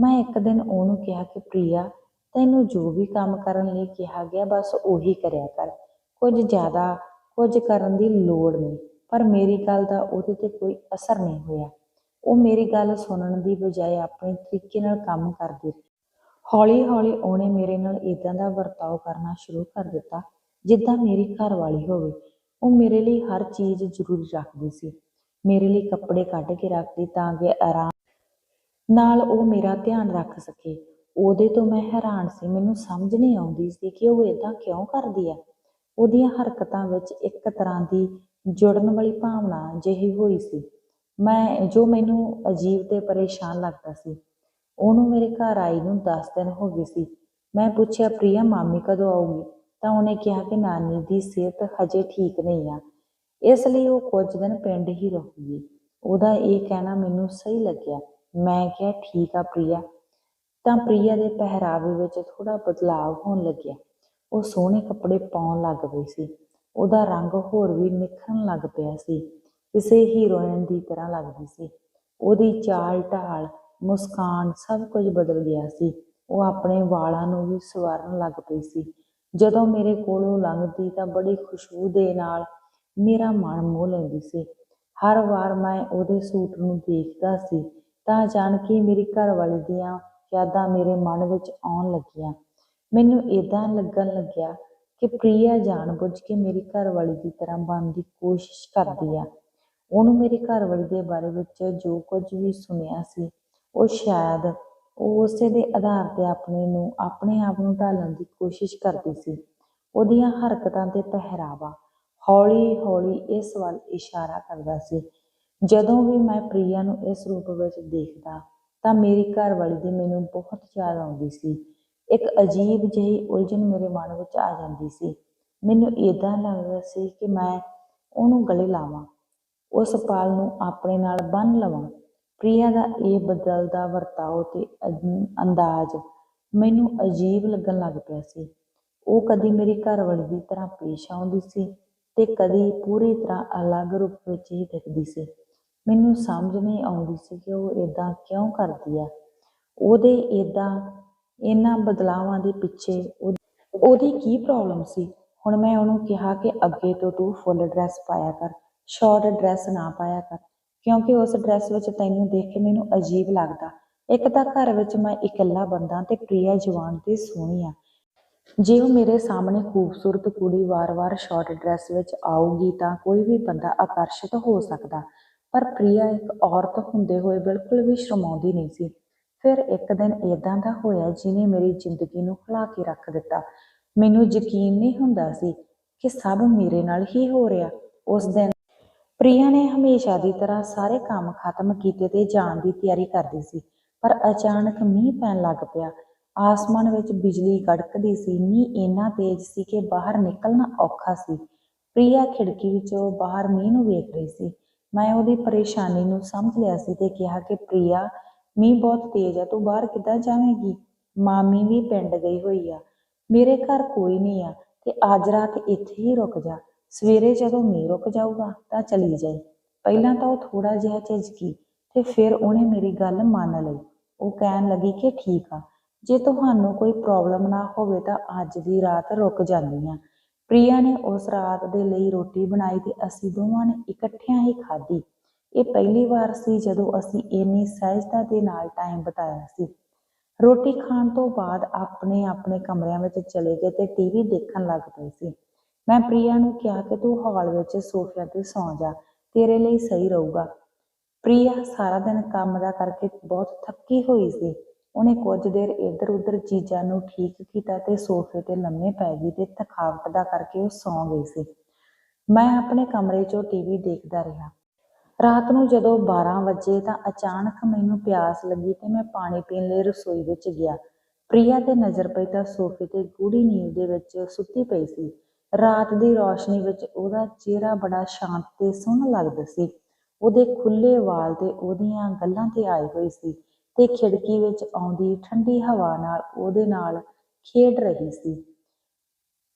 Speaker 1: ਮੈਂ ਇੱਕ ਦਿਨ ਉਹਨੂੰ ਕਿਹਾ ਕਿ, ਪ੍ਰਿਆ, ਤੈਨੂੰ ਜੋ ਵੀ ਕੰਮ ਕਰਨ ਲਈ ਕਿਹਾ ਗਿਆ, ਬਸ ਉਹੀ ਕਰਿਆ ਕਰ। ਕੁਝ ਜ਼ਿਆਦਾ ਕੁਝ ਕਰਨ ਦੀ ਲੋੜ ਨਹੀਂ। ਪਰ ਮੇਰੀ ਗੱਲ ਦਾ ਉਹਦੇ ਤੇ ਕੋਈ ਅਸਰ ਨਹੀਂ ਹੋਇਆ। ਉਹ ਮੇਰੀ ਗੱਲ ਸੁਣਨ ਦੀ ਬਜਾਏ ਆਪਣੇ ਤਰੀਕੇ ਨਾਲ ਕੰਮ ਕਰਦੀ ਰਹੀ। ਹੌਲੀ ਹੌਲੀ ਉਹਨੇ ਮੇਰੇ ਨਾਲ ਇਦਾਂ ਦਾ ਵਰਤਾਓ ਕਰਨਾ ਸ਼ੁਰੂ ਕਰ ਦਿੱਤਾ, ਜਿੱਦਾਂ ਮੇਰੀ ਘਰ ਵਾਲੀ ਹੋਵੇ। ਉਹ ਮੇਰੇ ਲਈ ਹਰ ਚੀਜ਼ ਜ਼ਰੂਰੀ ਰੱਖਦੀ ਸੀ। ਮੇਰੇ ਲਈ ਕੱਪੜੇ ਕੱਢ ਕੇ ਰੱਖਦੀ ਤਾਂ ਕਿ ਆਰਾਮ ਨਾਲ ਉਹ ਮੇਰਾ ਧਿਆਨ ਰੱਖ ਸਕੇ। ਉਹਦੇ ਤੋਂ ਮੈਂ ਹੈਰਾਨ ਸੀ। ਮੈਨੂੰ ਸਮਝ ਨਹੀਂ ਆਉਂਦੀ ਸੀ ਕਿ ਉਹ ਇਦਾਂ ਕਿਉਂ ਕਰਦੀ ਆ। ਉਹਦੀਆਂ ਹਰਕਤਾਂ ਵਿੱਚ ਇੱਕ ਤਰ੍ਹਾਂ ਦੀ ਜੁੜਨ ਵਾਲੀ ਭਾਵਨਾ ਜਿਹੀ ਹੋਈ ਸੀ। ਮੈਂ, ਜੋ ਮੈਨੂੰ ਅਜੀਬ ਤੇ ਪਰੇਸ਼ਾਨ ਲੱਗਦਾ ਸੀ, ਉਹਨੂੰ ਮੇਰੇ ਘਰ ਆਈ ਨੂੰ 10 ਦਿਨ ਹੋ ਗਏ ਸੀ। ਮੈਂ ਪੁੱਛਿਆ, ਪ੍ਰਿਆ, ਮਾਮੀ ਕਦੋਂ ਆਊਗੀ? ਤਾਂ ਉਹਨੇ ਕਿਹਾ ਕਿ ਨਾਨੀ ਦੀ ਸਿਹਤ ਹਜੇ ਠੀਕ ਨਹੀਂ ਆ। ਇਸ ਲਈ ਉਹ ਕੁਝ ਦਿਨ ਪਿੰਡ ਹੀ ਰਹੂਗੀ। ਉਹਦਾ ਇਹ ਕਹਿਣਾ ਮੈਨੂੰ ਸਹੀ ਲੱਗਿਆ। ਮੈਂ ਕਿਹਾ, ਠੀਕ ਆ ਪ੍ਰਿਆ। ਤਾਂ ਪ੍ਰਿਆ ਦੇ ਪਹਿਰਾਵੇ ਵਿੱਚ ਥੋੜਾ ਬਦਲਾਅ ਹੋਣ ਲੱਗਿਆ। ਉਹ ਸੋਹਣੇ ਕੱਪੜੇ ਪਾਉਣ ਲੱਗ ਪਈ ਸੀ। ਉਹਦਾ ਰੰਗ ਹੋਰ ਵੀ ਨਿਖਰਨ ਲੱਗ ਪਿਆ ਸੀ। ਕਿਸੇ ਹੀਰੋਇਨ ਦੀ ਤਰ੍ਹਾਂ ਲੱਗਦੀ ਸੀ। ਉਹਦੀ ਚਾਲ ਢਾਲ, ਮੁਸਕਾਨ ਸਭ ਕੁਝ ਬਦਲ ਗਿਆ ਸੀ। ਉਹ ਆਪਣੇ ਵਾਲਾਂ ਨੂੰ ਵੀ ਸਵਾਰਨ ਲੱਗ ਪਈ ਸੀ। ਜਦੋਂ ਮੇਰੇ ਕੋਲੋਂ ਲੰਘਦੀ ਤਾਂ ਬੜੀ ਖੁਸ਼ਬੂ ਦੇ ਨਾਲ ਮੇਰਾ ਮਨ ਮੋਹ ਲੈਂਦੀ ਸੀ। ਹਰ ਵਾਰ ਮੈਂ ਉਹਦੇ ਸੂਟ ਨੂੰ ਦੇਖਦਾ ਸੀ ਤਾਂ ਅਚਾਨਕ ਹੀ ਮੇਰੀ ਘਰ ਵਾਲੀ ਦੀਆਂ ਯਾਦਾਂ ਮੇਰੇ ਮਨ ਵਿੱਚ ਆਉਣ ਲੱਗੀਆਂ। ਮੈਨੂੰ ਇਦਾਂ ਲੱਗਣ ਲੱਗਿਆ ਕਿ ਪ੍ਰਿਆ ਜਾਣਬੁੱਝ ਕੇ ਮੇਰੀ ਘਰਵਾਲੀ ਦੀ ਤਰ੍ਹਾਂ ਬਣਨ ਦੀ ਕੋਸ਼ਿਸ਼ ਕਰਦੀ ਆ। ਉਹਨੂੰ ਮੇਰੀ ਘਰਵਾਲੀ ਦੇ ਬਾਰੇ ਵਿੱਚ ਜੋ ਕੁਝ ਵੀ ਸੁਣਿਆ ਸੀ, ਉਹ ਸ਼ਾਇਦ ਉਹ ਉਸੇ ਦੇ ਆਧਾਰ ਤੇ ਆਪਣੇ ਨੂੰ ਆਪਣੇ ਆਪ ਨੂੰ ਢਾਲਣ ਦੀ ਕੋਸ਼ਿਸ਼ ਕਰਦੀ ਸੀ। ਉਹਦੀਆਂ ਹਰਕਤਾਂ ਤੇ ਪਹਿਰਾਵਾ ਹੌਲੀ ਹੌਲੀ ਇਸ ਵੱਲ ਇਸ਼ਾਰਾ ਕਰਦਾ ਸੀ। ਜਦੋਂ ਵੀ ਮੈਂ ਪ੍ਰਿਆ ਨੂੰ ਇਸ ਰੂਪ ਵਿੱਚ ਦੇਖਦਾ ਤਾਂ ਮੇਰੀ ਘਰਵਾਲੀ ਦੀ ਮੈਨੂੰ ਬਹੁਤ ਯਾਦ ਆਉਂਦੀ ਸੀ। ਇੱਕ ਅਜੀਬ ਜਿਹੀ ਉਲਝਣ ਮੇਰੇ ਮਨ ਵਿੱਚ ਆ ਜਾਂਦੀ ਸੀ। ਮੈਨੂੰ ਇਦਾਂ ਲੱਗਦਾ ਸੀ ਕਿ ਮੈਂ ਉਹਨੂੰ ਗਲੇ ਲਾਵਾਂ, ਉਸ ਪਲ ਨੂੰ ਆਪਣੇ ਨਾਲ ਬੰਨ ਲਵਾਂ। ਪ੍ਰਿਆ ਦਾ ਇਹ ਬਦਲਦਾ ਵਰਤਾਓ ਤੇ ਅੰਦਾਜ਼ ਮੈਨੂੰ ਅਜੀਬ ਲੱਗਣ ਲੱਗ ਪਿਆ ਸੀ। ਉਹ ਕਦੀ ਮੇਰੀ ਘਰਵਾਲੀ ਦੀ ਤਰ੍ਹਾਂ ਪੇਸ਼ ਆਉਂਦੀ ਸੀ ਤੇ ਕਦੀ ਪੂਰੀ ਤਰ੍ਹਾਂ ਅਲੱਗ ਰੂਪ ਵਿੱਚ ਹੀ ਦਿਖਦੀ ਸੀ। ਮੈਨੂੰ ਸਮਝ ਨਹੀਂ ਆਉਂਦੀ ਸੀ ਕਿ ਉਹ ਇਦਾਂ ਕਿਉਂ ਕਰਦੀ ਆ। ਉਹਦੇ ਇਦਾਂ ਇਹਨਾਂ ਬਦਲਾਵਾਂ ਦੇ ਪਿੱਛੇ ਉਹਦੀ ਕੀ ਪ੍ਰੋਬਲਮ ਸੀ? ਹੁਣ ਮੈਂ ਉਹਨੂੰ ਕਿਹਾ ਕਿ ਅੱਗੇ ਤੋਂ ਤੂੰ ਫੁੱਲ ਡਰੈਸ ਪਾਇਆ ਕਰ ਸ਼ਾਰਟ ਡਰੈਸ ਨਾ ਪਾਇਆ ਕਰ, ਕਿਉਂਕਿ ਉਸ ਡਰੈਸ ਵਿੱਚ ਤੈਨੂੰ ਦੇਖ ਕੇ ਮੈਨੂੰ ਅਜੀਬ ਲੱਗਦਾ। ਇੱਕ ਤਾਂ ਘਰ ਵਿੱਚ ਮੈਂ ਇਕੱਲਾ ਬੰਦਾ ਤੇ ਪ੍ਰਿਆ ਜਵਾਨ ਤੇ ਸੋਹਣੀ ਆ। ਜੇ ਉਹ ਮੇਰੇ ਸਾਹਮਣੇ ਖੂਬਸੂਰਤ ਕੁੜੀ ਵਾਰ-ਵਾਰ ਸ਼ਾਰਟ ਡਰੈਸ ਵਿੱਚ ਆਊਗੀ ਤਾਂ ਕੋਈ ਵੀ ਬੰਦਾ ਆਕਰਸ਼ਿਤ ਹੋ ਸਕਦਾ। ਪਰ ਪ੍ਰਿਆ ਇੱਕ ਔਰਤ ਹੁੰਦੇ ਹੋਏ ਬਿਲਕੁਲ ਵੀ ਸ਼ਰਮਾਉਂਦੀ ਨਹੀਂ ਸੀ। ਫਿਰ ਇੱਕ ਦਿਨ ਇਦਾਂ ਦਾ ਹੋਇਆ ਜਿਹਨੇ ਮੇਰੀ ਜ਼ਿੰਦਗੀ ਨੂੰ ਹਿਲਾ ਕੇ ਰੱਖ ਦਿੱਤਾ। ਮੈਨੂੰ ਯਕੀਨ ਨਹੀਂ ਹੁੰਦਾ ਸੀ ਕਿ ਸਭ ਮੇਰੇ ਨਾਲ ਹੀ ਹੋ ਰਿਹਾ। ਉਸ ਦਿਨ ਪ੍ਰਿਆ ਨੇ ਹਮੇਸ਼ਾ ਦੀ ਤਰ੍ਹਾਂ ਸਾਰੇ ਕੰਮ ਖਤਮ ਕੀਤੇ ਤੇ ਜਾਣ ਦੀ ਤਿਆਰੀ ਕਰਦੀ ਸੀ, ਪਰ ਅਚਾਨਕ ਮੀਂਹ ਪੈਣ ਲੱਗ ਪਿਆ। ਆਸਮਾਨ ਵਿੱਚ ਬਿਜਲੀ ਗੜਕਦੀ ਸੀ, ਮੀਂਹ ਇੰਨਾ ਤੇਜ਼ ਸੀ ਕਿ ਬਾਹਰ ਨਿਕਲਣਾ ਔਖਾ ਸੀ। ਪ੍ਰਿਆ ਖਿੜਕੀ ਵਿੱਚੋਂ ਬਾਹਰ ਮੀਂਹ ਨੂੰ ਵੇਖ ਰਹੀ ਸੀ। ਮੈਂ ਉਹਦੀ ਪਰੇਸ਼ਾਨੀ ਨੂੰ ਸਮਝ ਲਿਆ ਸੀ ਤੇ ਕਿਹਾ ਕਿ ਪ੍ਰਿਆ ਮੀਂਹ ਬਹੁਤ ਤੇਜ਼ ਆ, ਤੂੰ ਬਾਹਰ ਕਿੱਦਾਂ ਜਾਵੇਂਗੀ? ਮਾਮੀ ਵੀ ਪਿੰਡ ਗਈ ਹੋਈ ਆ। ਮੇਰੇ ਘਰ ਕੋਈ ਨਹੀਂ ਆ, ਤੇ ਅੱਜ ਰਾਤ ਇੱਥੇ ਹੀ ਰੁਕ ਜਾ। ਸਵੇਰੇ ਜਦੋਂ ਮੀਂਹ ਰੁਕ ਜਾਊਗਾ, ਤਾਂ ਚਲੀ ਜਾਈ। ਪਹਿਲਾਂ ਤਾਂ ਉਹ ਥੋੜਾ ਜਿਹਾ ਝਿਜਕੀ ਤੇ ਫਿਰ ਉਹਨੇ ਮੇਰੀ ਗੱਲ ਮੰਨ ਲਈ। ਉਹ ਕਹਿਣ ਲੱਗੀ ਕਿ ਠੀਕ ਆ, ਜੇ ਤੁਹਾਨੂੰ ਕੋਈ ਪ੍ਰੋਬਲਮ ਨਾ ਹੋਵੇ ਤਾਂ ਅੱਜ ਦੀ ਰਾਤ ਰੁਕ ਜਾਂਦੀ ਆ। ਪ੍ਰਿਆ ਨੇ ਉਸ ਰਾਤ ਦੇ ਲਈ ਰੋਟੀ ਬਣਾਈ ਤੇ ਅਸੀਂ ਦੋਵਾਂ ਨੇ ਇਕੱਠਿਆਂ ਹੀ ਖਾਧੀ। ਇਹ ਪਹਿਲੀ ਵਾਰ ਸੀ ਜਦੋਂ ਅਸੀਂ ਇੰਨੀ ਸਹਿਜਤਾ ਦੇ ਨਾਲ ਟਾਈਮ ਬਿਤਾਇਆ ਸੀ। ਰੋਟੀ ਖਾਣ ਤੋਂ ਬਾਅਦ ਆਪਣੇ ਆਪਣੇ ਕਮਰਿਆਂ ਵਿੱਚ ਚਲੇ ਗਏ ਤੇ ਟੀਵੀ ਦੇਖਣ ਲੱਗ ਪਏ ਸੀ। ਮੈਂ ਪ੍ਰਿਆ ਨੂੰ ਕਿਹਾ ਕਿ ਤੂੰ ਹਾਲ ਵਿੱਚ ਸੋਫਿਆਂ ਤੇ ਸੌਂ ਜਾ, ਤੇਰੇ ਲਈ ਸਹੀ ਰਹੂਗਾ। ਪ੍ਰਿਆ ਸਾਰਾ ਦਿਨ ਕੰਮ ਦਾ ਕਰਕੇ ਬਹੁਤ ਥੱਕੀ ਹੋਈ ਸੀ। ਉਹਨੇ ਕੁਝ ਦੇਰ ਇੱਧਰ ਉੱਧਰ ਚੀਜ਼ਾਂ ਨੂੰ ਠੀਕ ਕੀਤਾ ਤੇ ਸੋਫੇ ਤੇ ਲੰਮੇ ਪੈ ਗਈ ਤੇ ਥਕਾਵਟ ਦਾ ਕਰਕੇ ਉਹ ਸੌਂ ਗਈ ਸੀ। ਮੈਂ ਆਪਣੇ ਕਮਰੇ 'ਚੋਂ ਟੀਵੀ ਦੇਖਦਾ ਰਿਹਾ। ਰਾਤ ਨੂੰ ਜਦੋਂ 12 ਵਜੇ ਤਾਂ ਅਚਾਨਕ ਮੈਨੂੰ ਪਿਆਸ ਲੱਗੀ ਤੇ ਮੈਂ ਪਾਣੀ ਪੀਣ ਲਈ ਰਸੋਈ ਵਿੱਚ ਗਿਆ। ਪ੍ਰਿਆ ਤੇ ਨਜ਼ਰ ਪਈ ਤਾਂ ਸੋਫੇ ਤੇ ਗੂੜੀ ਨੀਂਦ ਦੇ ਵਿੱਚ ਸੁੱਤੀ ਪਈ ਸੀ। ਰਾਤ ਦੀ ਰੌਸ਼ਨੀ ਵਿੱਚ ਉਹਦਾ ਚਿਹਰਾ ਬੜਾ ਸ਼ਾਂਤ ਤੇ ਸੋਹਣਾ ਲੱਗਦਾ ਸੀ। ਉਹਦੇ ਖੁੱਲੇ ਵਾਲ ਤੇ ਉਹਦੀਆਂ ਗੱਲਾਂ ਤੇ ਆਏ ਹੋਏ ਸੀ ਤੇ ਖਿੜਕੀ ਵਿੱਚ ਆਉਂਦੀ ਠੰਡੀ ਹਵਾ ਨਾਲ ਉਹਦੇ ਨਾਲ ਖੇਡ ਰਹੀ ਸੀ।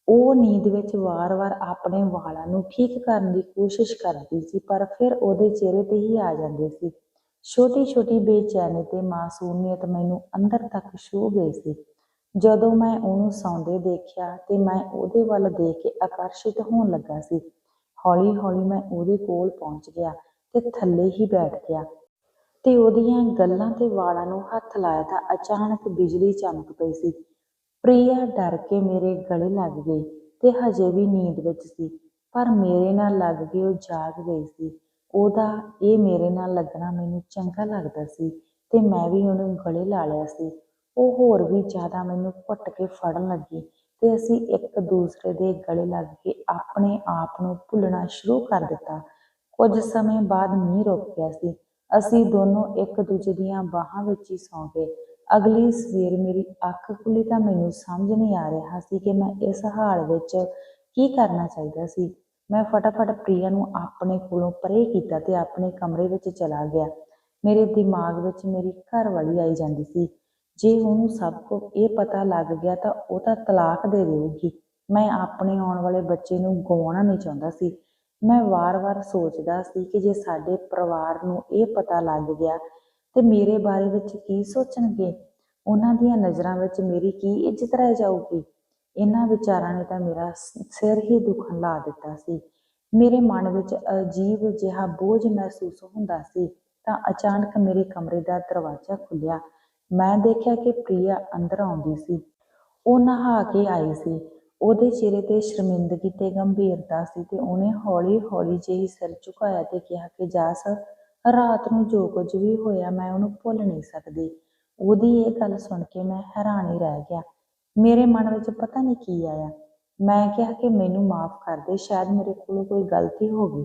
Speaker 1: ਉਹ ਨੀਂਦ ਵਿੱਚ ਵਾਰ-ਵਾਰ ਆਪਣੇ ਵਾਲਾਂ ਨੂੰ ਠੀਕ ਕਰਨ ਦੀ ਕੋਸ਼ਿਸ਼ ਕਰਦੀ ਸੀ, ਪਰ ਫਿਰ ਉਹਦੇ ਚਿਹਰੇ ਤੇ ਹੀ ਆ ਜਾਂਦੇ ਸੀ। ਛੋਟੀ ਛੋਟੀ ਬੇਚੈਨੀ ਤੇ ਮਾਸੂਮੀਅਤ ਮੈਨੂੰ ਅੰਦਰ ਤੱਕ ਛੂਹ ਗਈ ਸੀ। ਜਦੋਂ ਮੈਂ ਉਹਨੂੰ ਸੌਂਦੇ ਦੇਖਿਆ ਤੇ ਮੈਂ ਉਹਦੇ ਵੱਲ ਦੇਖ ਕੇ ਆਕਰਸ਼ਿਤ ਹੋਣ ਲੱਗਾ ਸੀ। ਹੌਲੀ ਹੌਲੀ ਮੈਂ ਉਹਦੇ ਕੋਲ ਪਹੁੰਚ ਗਿਆ ਤੇ ਥੱਲੇ ਹੀ ਬੈਠ ਗਿਆ ਤੇ ਉਹਦੀਆਂ ਗੱਲਾਂ ਤੇ ਵਾਲਾਂ ਨੂੰ ਹੱਥ ਲਾਇਆ ਤਾਂ ਅਚਾਨਕ ਬਿਜਲੀ ਚਮਕ ਪਈ ਸੀ। ਪ੍ਰਿਆ ਡਰ ਕੇ ਮੇਰੇ ਗਲੇ ਲੱਗ ਗਈ ਤੇ ਹਜੇ ਵੀ ਨੀਂਦ ਵਿੱਚ ਸੀ, ਪਰ ਮੇਰੇ ਨਾਲ ਲੱਗ ਕੇ ਉਹ ਜਾਗ ਗਈ ਸੀ। ਉਹਦਾ ਇਹ ਮੇਰੇ ਨਾਲ ਲੱਗਣਾ ਮੈਨੂੰ ਚੰਗਾ ਲੱਗਦਾ ਸੀ ਤੇ ਮੈਂ ਵੀ ਉਹਨੂੰ ਗਲੇ ਲਾ ਲਿਆ ਸੀ। ਉਹ ਹੋਰ ਵੀ ਜ਼ਿਆਦਾ ਮੈਨੂੰ ਘੁੱਟ ਕੇ ਫੜਨ ਲੱਗੀ ਤੇ ਅਸੀਂ ਇੱਕ ਦੂਸਰੇ ਦੇ ਗਲੇ ਲੱਗ ਕੇ ਆਪਣੇ ਆਪ ਨੂੰ ਭੁੱਲਣਾ ਸ਼ੁਰੂ ਕਰ ਦਿੱਤਾ। ਕੁਝ ਸਮੇਂ ਬਾਅਦ ਮੀਂਹ ਰੁਕ ਗਿਆ ਸੀ। ਅਸੀਂ ਦੋਨੋਂ ਇੱਕ ਦੂਜੇ ਦੀਆਂ ਬਾਹਾਂ ਵਿੱਚ ਹੀ ਸੌਂ ਗਏ। ਅਗਲੀ ਸਵੇਰ ਮੇਰੀ ਅੱਖ ਖੁੱਲੀ ਤਾਂ ਮੈਨੂੰ ਸਮਝ ਨਹੀਂ ਆ ਰਿਹਾ ਸੀ ਕਿ ਮੈਂ ਇਸ ਹਾਲ ਵਿੱਚ ਕੀ ਕਰਨਾ ਚਾਹੀਦਾ ਸੀ। ਮੈਂ ਫਟਾਫਟ ਪ੍ਰਿਆ ਨੂੰ ਆਪਣੇ ਕੋਲੋਂ ਪਰੇ ਕੀਤਾ ਤੇ ਆਪਣੇ ਕਮਰੇ ਵਿੱਚ ਚਲਾ ਗਿਆ। ਮੇਰੇ ਦਿਮਾਗ ਵਿੱਚ ਮੇਰੀ ਘਰ ਵਾਲੀ ਆਈ ਜਾਂਦੀ ਸੀ। ਜੇ ਉਹਨੂੰ ਸਭ ਕੁਝ ਇਹ ਪਤਾ ਲੱਗ ਗਿਆ ਤਾਂ ਉਹ ਤਾਂ ਤਲਾਕ ਦੇ ਦੇਊਗੀ। ਮੈਂ ਆਪਣੇ ਆਉਣ ਵਾਲੇ ਬੱਚੇ ਨੂੰ ਗਵਾਉਣਾ ਨਹੀਂ ਚਾਹੁੰਦਾ ਸੀ। ਮੈਂ ਵਾਰ-ਵਾਰ ਸੋਚਦਾ ਸੀ ਕਿ ਜੇ ਸਾਡੇ ਪਰਿਵਾਰ ਨੂੰ ਇਹ ਪਤਾ ਲੱਗ ਗਿਆ ਤੇ ਮੇਰੇ ਬਾਰੇ ਵਿੱਚ ਕੀ ਸੋਚਣਗੇ? ਉਹਨਾਂ ਦੀਆਂ ਨਜ਼ਰਾਂ ਵਿੱਚ ਮੇਰੀ ਕੀ ਇੱਜ਼ਤ ਰਹਿ ਜਾਊਗੀ? ਇਹਨਾਂ ਵਿਚਾਰਾਂ ਨੇ ਤਾਂ ਮੇਰਾ ਸਿਰ ਹੀ ਦੁਖਣ ਲਾ ਦਿੱਤਾ ਸੀ। ਮੇਰੇ ਮਨ ਵਿੱਚ ਅਜੀਬ ਜਿਹਾ ਬੋਝ ਮਹਿਸੂਸ ਹੁੰਦਾ ਸੀ। ਤਾਂ ਅਚਾਨਕ ਮੇਰੇ ਕਮਰੇ ਦਾ ਦਰਵਾਜ਼ਾ ਖੁੱਲਿਆ ਮੈਂ ਦੇਖਿਆ ਕਿ ਪ੍ਰਿਆ ਅੰਦਰ ਆਉਂਦੀ ਸੀ। ਉਹ ਨਹਾ ਕੇ ਆਈ ਸੀ। ਉਹਦੇ ਚਿਹਰੇ ਤੇ ਸ਼ਰਮਿੰਦਗੀ ਤੇ ਗੰਭੀਰਤਾ ਸੀ ਤੇ ਉਹਨੇ ਹੌਲੀ-ਹੌਲੀ ਜਿਹੀ ਸਿਰ ਝੁਕਾਇਆ ਤੇ ਕਿਹਾ ਕਿ, ਜਸ ਰਾਤ ਨੂੰ ਜੋ ਕੁਝ ਵੀ ਹੋਇਆ ਮੈਂ ਉਹਨੂੰ ਭੁੱਲ ਨਹੀਂ ਸਕਦੀ। ਉਹਦੀ ਇਹ ਗੱਲ ਸੁਣ ਕੇ ਮੈਂ ਹੈਰਾਨ ਹੀ ਰਹਿ ਗਿਆ। ਮੇਰੇ ਮਨ ਵਿੱਚ ਪਤਾ ਨਹੀਂ ਕੀ ਆਇਆ। ਮੈਂ ਕਿਹਾ ਕਿ ਮੈਨੂੰ ਮਾਫ ਕਰ ਦੇ, ਸ਼ਾਇਦ ਮੇਰੇ ਕੋਲੋਂ ਕੋਈ ਗਲਤੀ ਹੋ ਗਈ।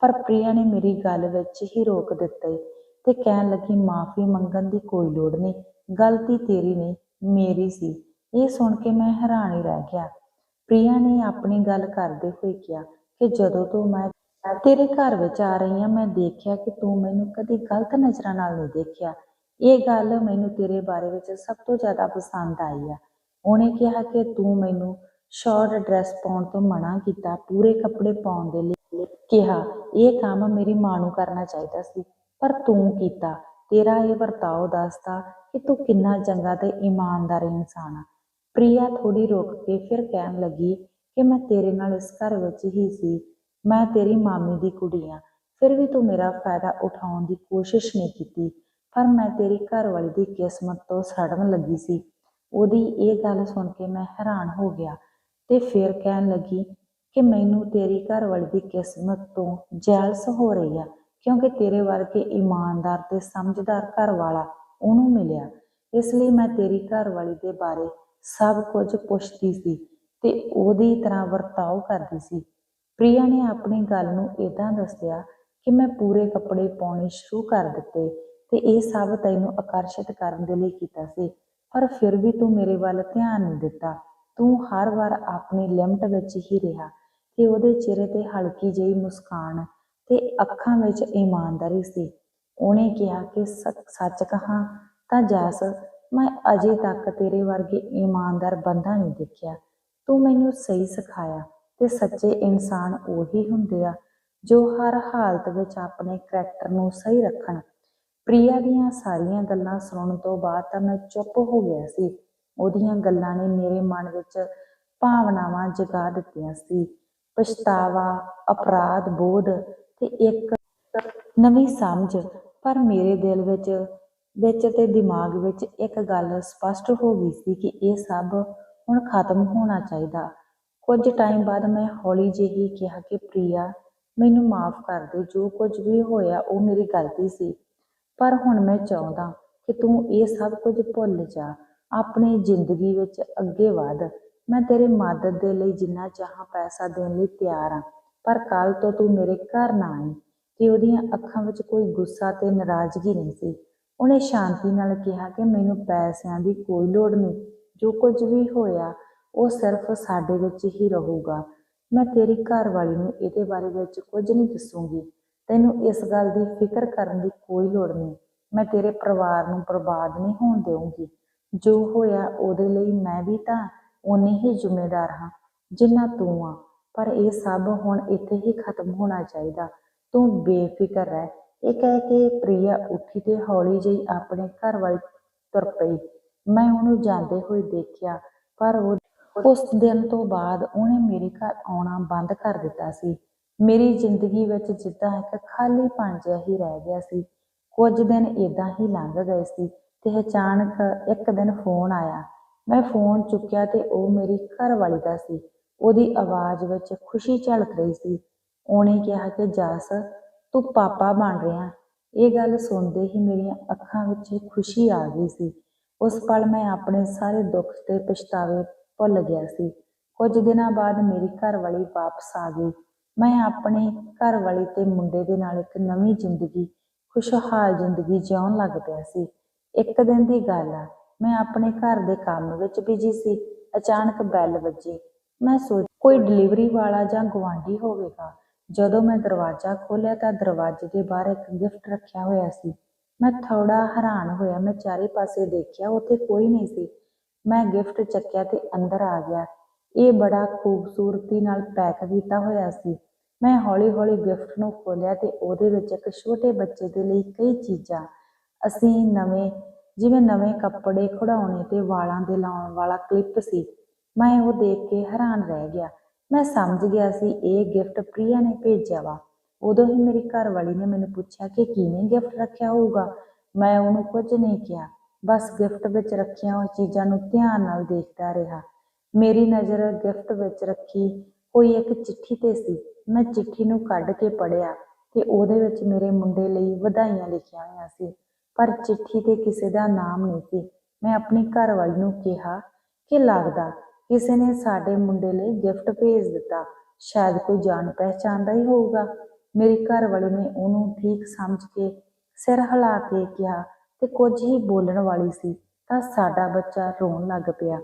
Speaker 1: ਪਰ ਪ੍ਰਿਆ ਨੇ ਮੇਰੀ ਗੱਲ ਵਿੱਚ ਹੀ ਰੋਕ ਦਿੱਤਾ ਤੇ ਕਹਿਣ ਲੱਗੀ, ਮਾਫੀ ਮੰਗਣ ਦੀ ਕੋਈ ਲੋੜ ਨਹੀਂ। ਗਲਤੀ ਤੇਰੀ ਨਹੀਂ, ਮੇਰੀ ਸੀ। ਇਹ ਸੁਣ ਕੇ ਮੈਂ ਹੈਰਾਨ ਹੀ ਰਹਿ ਗਿਆ। ਪ੍ਰਿਆ ਨੇ ਆਪਣੀ ਗੱਲ ਕਰਦੇ ਹੋਏ ਕਿਹਾ ਕਿ ਜਦੋਂ ਤੋਂ ਮੈਂ ਤੇਰੇ ਘਰ ਵਿੱਚ ਆ ਰਹੀ ਹਾਂ, ਮੈਂ ਦੇਖਿਆ ਕਿ ਤੂੰ ਮੈਨੂੰ ਕਦੀ ਗਲਤ ਨਜ਼ਰਾਂ ਨਾਲ ਨਹੀਂ ਦੇਖਿਆ। ਇਹ ਗੱਲ ਮੈਨੂੰ ਤੇਰੇ ਬਾਰੇ ਵਿੱਚ ਸਭ ਤੋਂ ਜ਼ਿਆਦਾ ਪਸੰਦ ਆਈ ਆ। ਉਹਨੇ ਕਿਹਾ ਕਿ ਤੂੰ ਮੈਨੂੰ ਸ਼ਾਰਟ ਡਰੈਸ ਪਾਉਣ ਤੋਂ ਮਨਾ ਕੀਤਾ, ਪੂਰੇ ਕੱਪੜੇ ਪਾਉਣ ਦੇ ਲਈ ਕਿਹਾ। ਇਹ ਕੰਮ ਮੇਰੀ ਮਾਂ ਨੂੰ ਕਰਨਾ ਚਾਹੀਦਾ ਸੀ, ਪਰ ਤੂੰ ਕੀਤਾ। ਤੇਰਾ ਇਹ ਵਰਤਾਓ ਦੱਸਦਾ ਕਿ ਤੂੰ ਕਿੰਨਾ ਚੰਗਾ ਤੇ ਇਮਾਨਦਾਰ ਇਨਸਾਨ ਆ। ਪ੍ਰਿਆ ਥੋੜੀ ਰੁਕ ਕੇ ਫਿਰ ਕਹਿਣ ਲੱਗੀ ਕਿ ਮੈਂ ਤੇਰੇ ਨਾਲ ਇਸ ਘਰ ਵਿੱਚ ਹੀ ਸੀ। ਮੈਂ ਤੇਰੀ ਮਾਮੀ ਦੀ ਕੁੜੀ ਆ। ਫਿਰ ਵੀ ਤੂੰ ਮੇਰਾ ਫਾਇਦਾ ਉਠਾਉਣ ਦੀ ਕੋਸ਼ਿਸ਼ ਨਹੀਂ ਕੀਤੀ। ਪਰ ਮੈਂ ਤੇਰੀ ਘਰ ਵਾਲੀ ਦੀ ਕਿਸਮਤ ਤੋਂ ਸੜਨ ਲੱਗੀ ਸੀ। ਉਹਦੀ ਇਹ ਗੱਲ ਸੁਣ ਕੇ ਮੈਂ ਹੈਰਾਨ ਹੋ ਗਿਆ ਤੇ ਫਿਰ ਕਹਿਣ ਲੱਗੀ ਕਿ ਮੈਨੂੰ ਤੇਰੀ ਘਰ ਵਾਲੀ ਦੀ ਕਿਸਮਤ ਤੋਂ ਜੈਲਸ ਹੋ ਰਹੀ ਆ, ਕਿਉਂਕਿ ਤੇਰੇ ਵਰਗੇ ਇਮਾਨਦਾਰ ਤੇ ਸਮਝਦਾਰ ਘਰ ਵਾਲਾ ਉਹਨੂੰ ਮਿਲਿਆ। ਇਸ ਲਈ ਮੈਂ ਤੇਰੀ ਘਰ ਵਾਲੀ ਦੇ ਬਾਰੇ ਸਭ ਕੁਝ ਪੁੱਛਦੀ ਸੀ ਤੇ ਉਹਦੀ ਤਰ੍ਹਾਂ ਵਰਤਾਓ ਕਰਦੀ ਸੀ। ਪ੍ਰਿਆ ਨੇ ਆਪਣੀ ਗੱਲ ਨੂੰ ਇਦਾਂ ਦੱਸਿਆ ਕਿ ਮੈਂ ਪੂਰੇ ਕੱਪੜੇ ਪਾਉਣੇ ਸ਼ੁਰੂ ਕਰ ਦਿੱਤੇ ਤੇ ਇਹ ਸਭ ਤੈਨੂੰ ਆਕਰਸ਼ਿਤ ਕਰਨ ਦੇ ਲਈ ਕੀਤਾ ਸੀ। ਪਰ ਫਿਰ ਵੀ ਤੂੰ ਮੇਰੇ ਵੱਲ ਧਿਆਨ ਨਹੀਂ ਦਿੱਤਾ। ਤੂੰ ਹਰ ਵਾਰ ਆਪਣੀ ਲਿਮਟ ਵਿੱਚ ਹੀ ਰਿਹਾ ਤੇ ਉਹਦੇ ਚਿਹਰੇ ਤੇ ਹਲਕੀ ਜਿਹੀ ਮੁਸਕਾਨ ਤੇ ਅੱਖਾਂ ਵਿੱਚ ਇਮਾਨਦਾਰੀ ਸੀ। ਉਹਨੇ ਕਿਹਾ ਕਿ ਸੱਚ ਕਹਾਂ ਤਾਂ ਜਾਸ, ਮੈਂ ਅਜੇ ਤੱਕ ਤੇਰੇ ਵਰਗੇ ਇਮਾਨਦਾਰ ਬੰਦਾ ਨਹੀਂ ਦੇਖਿਆ। ਤੂੰ ਮੈਨੂੰ ਸਹੀ ਸਿਖਾਇਆ। ਤੇ ਸੱਚੇ ਇਨਸਾਨ ਉਹੀ ਹੁੰਦੇ ਆ, ਜੋ ਹਰ ਹਾਲਤ ਵਿੱਚ ਆਪਣੇ ਕਰੈਕਟਰ ਨੂੰ ਸਹੀ ਰੱਖਣ। ਪ੍ਰਿਆ ਦੀਆਂ ਸਾਰੀਆਂ ਗੱਲਾਂ ਸੁਣਨ ਤੋਂ ਬਾਅਦ ਤਾਂ ਮੈਂ ਚੁੱਪ ਹੋ ਗਿਆ ਸੀ। ਉਹਦੀਆਂ ਗੱਲਾਂ ਨੇ ਮੇਰੇ ਮਨ ਵਿੱਚ ਭਾਵਨਾਵਾਂ ਜਗਾ ਦਿੱਤੀਆਂ ਸੀ। ਪਛਤਾਵਾ, ਅਪਰਾਧ, ਬੋਧ ਤੇ ਇੱਕ ਨਵੀਂ ਸਮਝ। ਪਰ ਮੇਰੇ ਦਿਲ ਵਿੱਚ ਵਿੱਚ ਤੇ ਦਿਮਾਗ ਵਿੱਚ ਇੱਕ ਗੱਲ ਸਪਸ਼ਟ ਹੋ ਗਈ ਸੀ ਕਿ ਇਹ ਸਭ ਹੁਣ ਖਤਮ ਹੋਣਾ ਚਾਹੀਦਾ। ਕੁਝ ਟਾਈਮ ਬਾਅਦ ਮੈਂ ਹੌਲੀ ਜਿਹੀ ਕਿਹਾ ਕਿ ਪ੍ਰਿਆ, ਮੈਨੂੰ ਮਾਫ ਕਰ ਦੇ, ਜੋ ਕੁਝ ਵੀ ਹੋਇਆ ਉਹ ਮੇਰੀ ਗਲਤੀ ਸੀ। ਪਰ ਹੁਣ ਮੈਂ ਚਾਹੁੰਦਾ ਕਿ ਤੂੰ ਇਹ ਸਭ ਕੁਝ ਭੁੱਲ ਜਾ, ਆਪਣੀ ਜ਼ਿੰਦਗੀ ਵਿੱਚ ਅੱਗੇ ਵਧ। ਮੈਂ ਤੇਰੇ ਮਦਦ ਦੇ ਲਈ ਜਿੰਨਾ ਚਾਹਾਂ ਪੈਸਾ ਦੇਣ ਲਈ ਤਿਆਰ ਹਾਂ, ਪਰ ਕੱਲ ਤੋਂ ਤੂੰ ਮੇਰੇ ਘਰ ਨਾ ਆਈ ਤੇ ਉਹਦੀਆਂ ਅੱਖਾਂ ਵਿੱਚ ਕੋਈ ਗੁੱਸਾ ਤੇ ਨਾਰਾਜ਼ਗੀ ਨਹੀਂ ਸੀ। ਉਹਨੇ ਸ਼ਾਂਤੀ ਨਾਲ ਕਿਹਾ ਕਿ ਮੈਨੂੰ ਪੈਸਿਆਂ ਦੀ ਕੋਈ ਲੋੜ ਨਹੀਂ, ਜੋ ਕੁਝ ਵੀ ਹੋਇਆ ਉਹ ਸਿਰਫ ਸਾਡੇ ਵਿੱਚ ਹੀ ਰਹੂਗਾ। ਮੈਂ ਤੇਰੀ ਘਰ ਵਾਲੀ ਨੂੰ ਇਹਦੇ ਬਾਰੇ ਵਿੱਚ ਕੁਝ ਨਹੀਂ ਦੱਸੂਗੀ। ਤੈਨੂੰ ਇਸ ਗੱਲ ਦੀ ਫਿਕਰ ਕਰਨ ਦੀ ਕੋਈ ਲੋੜ ਨਹੀਂ। ਮੈਂ ਤੇਰੇ ਪਰਿਵਾਰ ਨੂੰ ਬਰਬਾਦ ਨਹੀਂ ਹੋਣ ਦੇਵਾਂਗੀ ਜੋ ਹੋਇਆ ਉਹਦੇ ਲਈ ਮੈਂ ਵੀ ਤਾਂ ਓਨੀ ਹੀ ਜ਼ਿੰਮੇਦਾਰ ਹਾਂ ਜਿੰਨਾ ਤੂੰ ਆ। ਪਰ ਇਹ ਸਭ ਹੁਣ ਇੱਥੇ ਹੀ ਖਤਮ ਹੋਣਾ ਚਾਹੀਦਾ। ਤੂੰ ਬੇਫਿਕਰ ਰਹਿ। ਇਹ ਕਹਿ ਕੇ ਪ੍ਰਿਆ ਉੱਠੀ ਤੇ ਹੌਲੀ ਜਿਹੀ ਆਪਣੇ ਘਰ ਵੱਲ ਤੁਰ ਪਈ। ਮੈਂ ਉਹਨੂੰ ਜਾਂਦੇ ਹੋਏ ਦੇਖਿਆ, ਪਰ ਉਹ ਉਸ ਦਿਨ ਤੋਂ ਬਾਅਦ ਉਹਨੇ ਮੇਰੇ ਘਰ ਆਉਣਾ ਬੰਦ ਕਰ ਦਿੱਤਾ ਸੀ। ਮੇਰੀ ਜ਼ਿੰਦਗੀ ਵਿੱਚ ਜਿੱਦਾਂ ਇੱਕ ਖਾਲੀਪਣ ਜਿਹਾ ਹੀ ਰਹਿ ਗਿਆ ਸੀ। ਕੁਝ ਦਿਨ ਇਦਾਂ ਹੀ ਲੰਘ ਗਏ ਸੀ ਤੇ ਅਚਾਨਕ ਇੱਕ ਦਿਨ ਫੋਨ ਆਇਆ। ਮੈਂ ਫੋਨ ਚੁੱਕਿਆ ਤੇ ਉਹ ਮੇਰੀ ਘਰ ਵਾਲੀ ਦਾ ਸੀ। ਉਹਦੀ ਆਵਾਜ਼ ਵਿੱਚ ਖੁਸ਼ੀ ਝਲਕ ਰਹੀ ਸੀ। ਉਹਨੇ ਕਿਹਾ ਕਿ, ਜਾਸ, ਤੂੰ ਪਾਪਾ ਬਣ ਰਿਹਾ। ਇਹ ਗੱਲ ਸੁਣਦੇ ਹੀ ਮੇਰੀਆਂ ਅੱਖਾਂ ਵਿੱਚ ਖੁਸ਼ੀ ਆ ਗਈ ਸੀ। ਉਸ ਪਲ ਮੈਂ ਆਪਣੇ ਸਾਰੇ ਦੁੱਖ ਤੇ ਪਛਤਾਵੇ ਭੁੱਲ ਗਿਆ ਸੀ। ਕੁਝ ਦਿਨਾਂ ਬਾਅਦ ਮੇਰੀ ਘਰਵਾਲੀ ਵਾਪਸ ਆ ਗਈ। ਮੈਂ ਆਪਣੇ ਘਰਵਾਲੀ ਤੇ ਮੁੰਡੇ ਦੇ ਨਾਲ ਇੱਕ ਨਵੀਂ ਜ਼ਿੰਦਗੀ, ਖੁਸ਼ਹਾਲ ਜ਼ਿੰਦਗੀ ਜਿਉਣ ਲੱਗ ਪਿਆ ਸੀ। ਇੱਕ ਦਿਨ ਦੀ ਗੱਲ ਆ, ਮੈਂ ਆਪਣੇ ਘਰ ਦੇ ਕੰਮ ਵਿੱਚ ਬਿਜ਼ੀ ਸੀ। ਅਚਾਨਕ ਬੈਲ ਵੱਜੀ। ਮੈਂ ਸੋਚ, ਕੋਈ ਡਿਲੀਵਰੀ ਵਾਲਾ ਜਾਂ ਗੁਆਂਢੀ ਹੋਵੇਗਾ? ਜਦੋਂ ਮੈਂ ਦਰਵਾਜ਼ਾ ਖੋਲ੍ਹਿਆ ਤਾਂ ਦਰਵਾਜ਼ੇ ਦੇ ਬਾਹਰ ਇੱਕ ਗਿਫਟ ਰੱਖਿਆ ਹੋਇਆ ਸੀ। ਮੈਂ ਥੋੜਾ ਹੈਰਾਨ ਹੋਇਆ, ਮੈਂ ਚਾਰੇ ਪਾਸੇ ਦੇਖਿਆ, ਉੱਥੇ ਕੋਈ ਨਹੀਂ ਸੀ। ਮੈਂ ਗਿਫਟ ਚੱਕਿਆ ਤੇ ਅੰਦਰ ਆ ਗਿਆ। ਇਹ ਬੜਾ ਖੂਬਸੂਰਤੀ ਨਾਲ ਪੈਕ ਕੀਤਾ ਹੋਇਆ ਸੀ। ਮੈਂ ਹੌਲੀ-ਹੌਲੀ ਗਿਫਟ ਨੂੰ ਖੋਲ੍ਹਿਆ ਤੇ ਉਹਦੇ ਵਿੱਚ ਇੱਕ ਛੋਟੇ ਬੱਚੇ ਦੇ ਲਈ ਕਈ ਚੀਜ਼ਾਂ। ਅਸੀਂ ਨਵੇਂ, ਜਿਵੇਂ ਨਵੇਂ ਕੱਪੜੇ ਖਿਡੌਣੇ ਤੇ ਵਾਲਾਂ ਦੇ ਲਾਉਣ ਵਾਲਾ ਕਲਿੱਪ ਸੀ। ਮੈਂ ਉਹ ਦੇਖ ਕੇ ਹੈਰਾਨ ਰਹਿ ਗਿਆ। ਮੈਂ ਸਮਝ ਗਿਆ ਸੀ ਇਹ ਗਿਫਟ ਪ੍ਰਿਆ ਨੇ ਭੇਜਿਆ ਵਾ। ਉਦੋਂ ਹੀ ਮੇਰੀ ਘਰਵਾਲੀ ਨੇ ਮੈਨੂੰ ਪੁੱਛਿਆ ਕਿ ਕਿਵੇਂ ਗਿਫਟ ਰੱਖਿਆ ਹੋਊਗਾ। ਮੈਂ ਉਹਨੂੰ ਕੁਝ ਨਹੀਂ ਕਿਹਾ। ਬਸ ਗਿਫਟ ਵਿੱਚ ਰੱਖੀਆਂ ਹੋਈਆਂ ਚੀਜ਼ਾਂ ਨੂੰ ਧਿਆਨ ਨਾਲ ਦੇਖਦਾ ਰਿਹਾ। ਮੇਰੀ ਨਜ਼ਰ ਗਿਫਟ ਵਿੱਚ ਰੱਖੀ ਕੋਈ ਇੱਕ ਚਿੱਠੀ ਤੇ ਸੀ। ਮੈਂ ਚਿੱਠੀ ਨੂੰ ਕੱਢ ਕੇ ਪੜਿਆ ਤੇ ਉਹਦੇ ਵਿੱਚ ਮੇਰੇ ਮੁੰਡੇ ਲਈ ਵਧਾਈਆਂ ਲਿਖੀਆਂ ਹੋਈਆਂ ਸੀ। ਪਰ ਚਿੱਠੀ ਤੇ ਕਿਸੇ ਦਾ ਨਾਮ ਨਹੀਂ ਸੀ। ਮੈਂ ਆਪਣੀ ਘਰ ਵਾਲੀ ਨੂੰ ਕਿਹਾ ਕਿ ਲੱਗਦਾ ਕਿਸੇ ਨੇ ਸਾਡੇ ਮੁੰਡੇ ਲਈ ਗਿਫਟ ਭੇਜ ਦਿੱਤਾ। ਸ਼ਾਇਦ ਕੋਈ ਜਾਣ ਪਹਿਚਾਣ ਦਾ ਹੀ ਹੋਊਗਾ। ਮੇਰੀ ਘਰ ਵਾਲੀ ਨੇ ਉਹਨੂੰ ਠੀਕ ਸਮਝ ਕੇ ਸਿਰ ਹਿਲਾ ਕੇ ਕਿਹਾ ਤੇ ਕੁਝ ਹੀ ਬੋਲਣ ਵਾਲੀ ਸੀ, ਤਾਂ ਸਾਡਾ ਬੱਚਾ ਰੋਣ ਲੱਗ ਪਿਆ।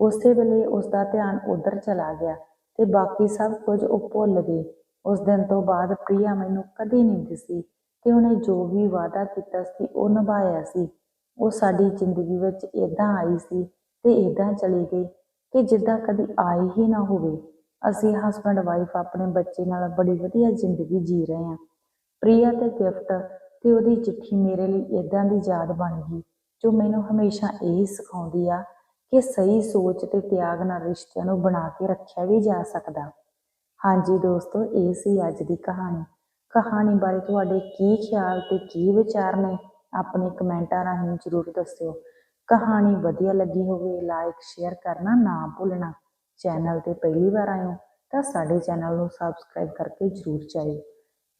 Speaker 1: ਉਸੇ ਵੇਲੇ ਉਸ ਦਾ ਧਿਆਨ ਉਧਰ ਚਲਾ ਗਿਆ ਤੇ ਬਾਕੀ ਸਭ ਕੁਝ ਉਹ ਭੁੱਲ ਗਈ ਉਸ ਦਿਨ ਤੋਂ ਬਾਅਦ ਪ੍ਰਿਆ ਮੈਨੂੰ ਕਦੇ ਨਹੀਂ ਦਿਸੀ ਤੇ ਉਹਨੇ ਜੋ ਵੀ ਵਾਅਦਾ ਕੀਤਾ ਸੀ ਉਹ ਨਿਭਾਇਆ ਸੀ। ਉਹ ਸਾਡੀ ਜ਼ਿੰਦਗੀ ਵਿੱਚ ਇਦਾਂ ਆਈ ਸੀ ਤੇ ਇਦਾਂ ਚਲੀ ਗਈ ਕਿ ਜਿੱਦਾਂ ਕਦੀ ਆਈ ਹੀ ਨਾ ਹੋਵੇ। ਅਸੀਂ ਹਸਬੰਡ ਵਾਈਫ ਆਪਣੇ ਬੱਚੇ ਨਾਲ ਬੜੀ ਵਧੀਆ ਜ਼ਿੰਦਗੀ ਜੀ ਰਹੇ ਹਾਂ। ਪ੍ਰਿਆ ਤੇ ਗਿਫਟ ਤੇ ਉਹਦੀ ਚਿੱਠੀ ਮੇਰੇ ਲਈ ਇਦਾਂ ਦੀ ਯਾਦ ਬਣ ਗਈ, ਜੋ ਮੈਨੂੰ ਹਮੇਸ਼ਾ ਇਹ ਸਿਖਾਉਂਦੀ ਆ ਕਿ ਸਹੀ ਸੋਚ ਤੇ ਤਿਆਗ ਨਾਲ ਰਿਸ਼ਤਿਆਂ ਨੂੰ ਬਣਾ ਕੇ ਰੱਖਿਆ ਵੀ ਜਾ ਸਕਦਾ। ਹਾਂਜੀ ਦੋਸਤੋ, ਇਹ ਸੀ ਅੱਜ ਦੀ ਕਹਾਣੀ। ਕਹਾਣੀ ਬਾਰੇ ਤੁਹਾਡੇ ਕੀ ਖਿਆਲ ਤੇ ਕੀ ਵਿਚਾਰ ਨੇ, ਆਪਣੇ ਕਮੈਂਟਾਂ ਰਾਹੀਂ ਜ਼ਰੂਰ ਦੱਸਿਓ। ਕਹਾਣੀ ਵਧੀਆ ਲੱਗੀ ਹੋਵੇ ਲਾਈਕ ਸ਼ੇਅਰ ਕਰਨਾ ਨਾ ਭੁੱਲਣਾ। ਚੈਨਲ ਤੇ ਪਹਿਲੀ ਵਾਰ ਆਇਓ ਤਾਂ ਸਾਡੇ ਚੈਨਲ ਨੂੰ ਸਬਸਕ੍ਰਾਈਬ ਕਰਕੇ ਜ਼ਰੂਰ ਜਾਇਓ।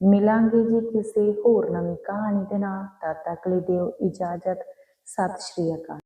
Speaker 1: ਮਿਲਾਂਗੇ ਜੀ ਕਿਸੇ ਹੋਰ ਨਵੀਂ ਕਹਾਣੀ ਦੇ ਨਾਲ। ਤਦ ਤੱਕ ਲਈ ਦਿਓ ਇਜਾਜ਼ਤ। ਸਤਿ ਸ਼੍ਰੀ ਅਕਾਲ।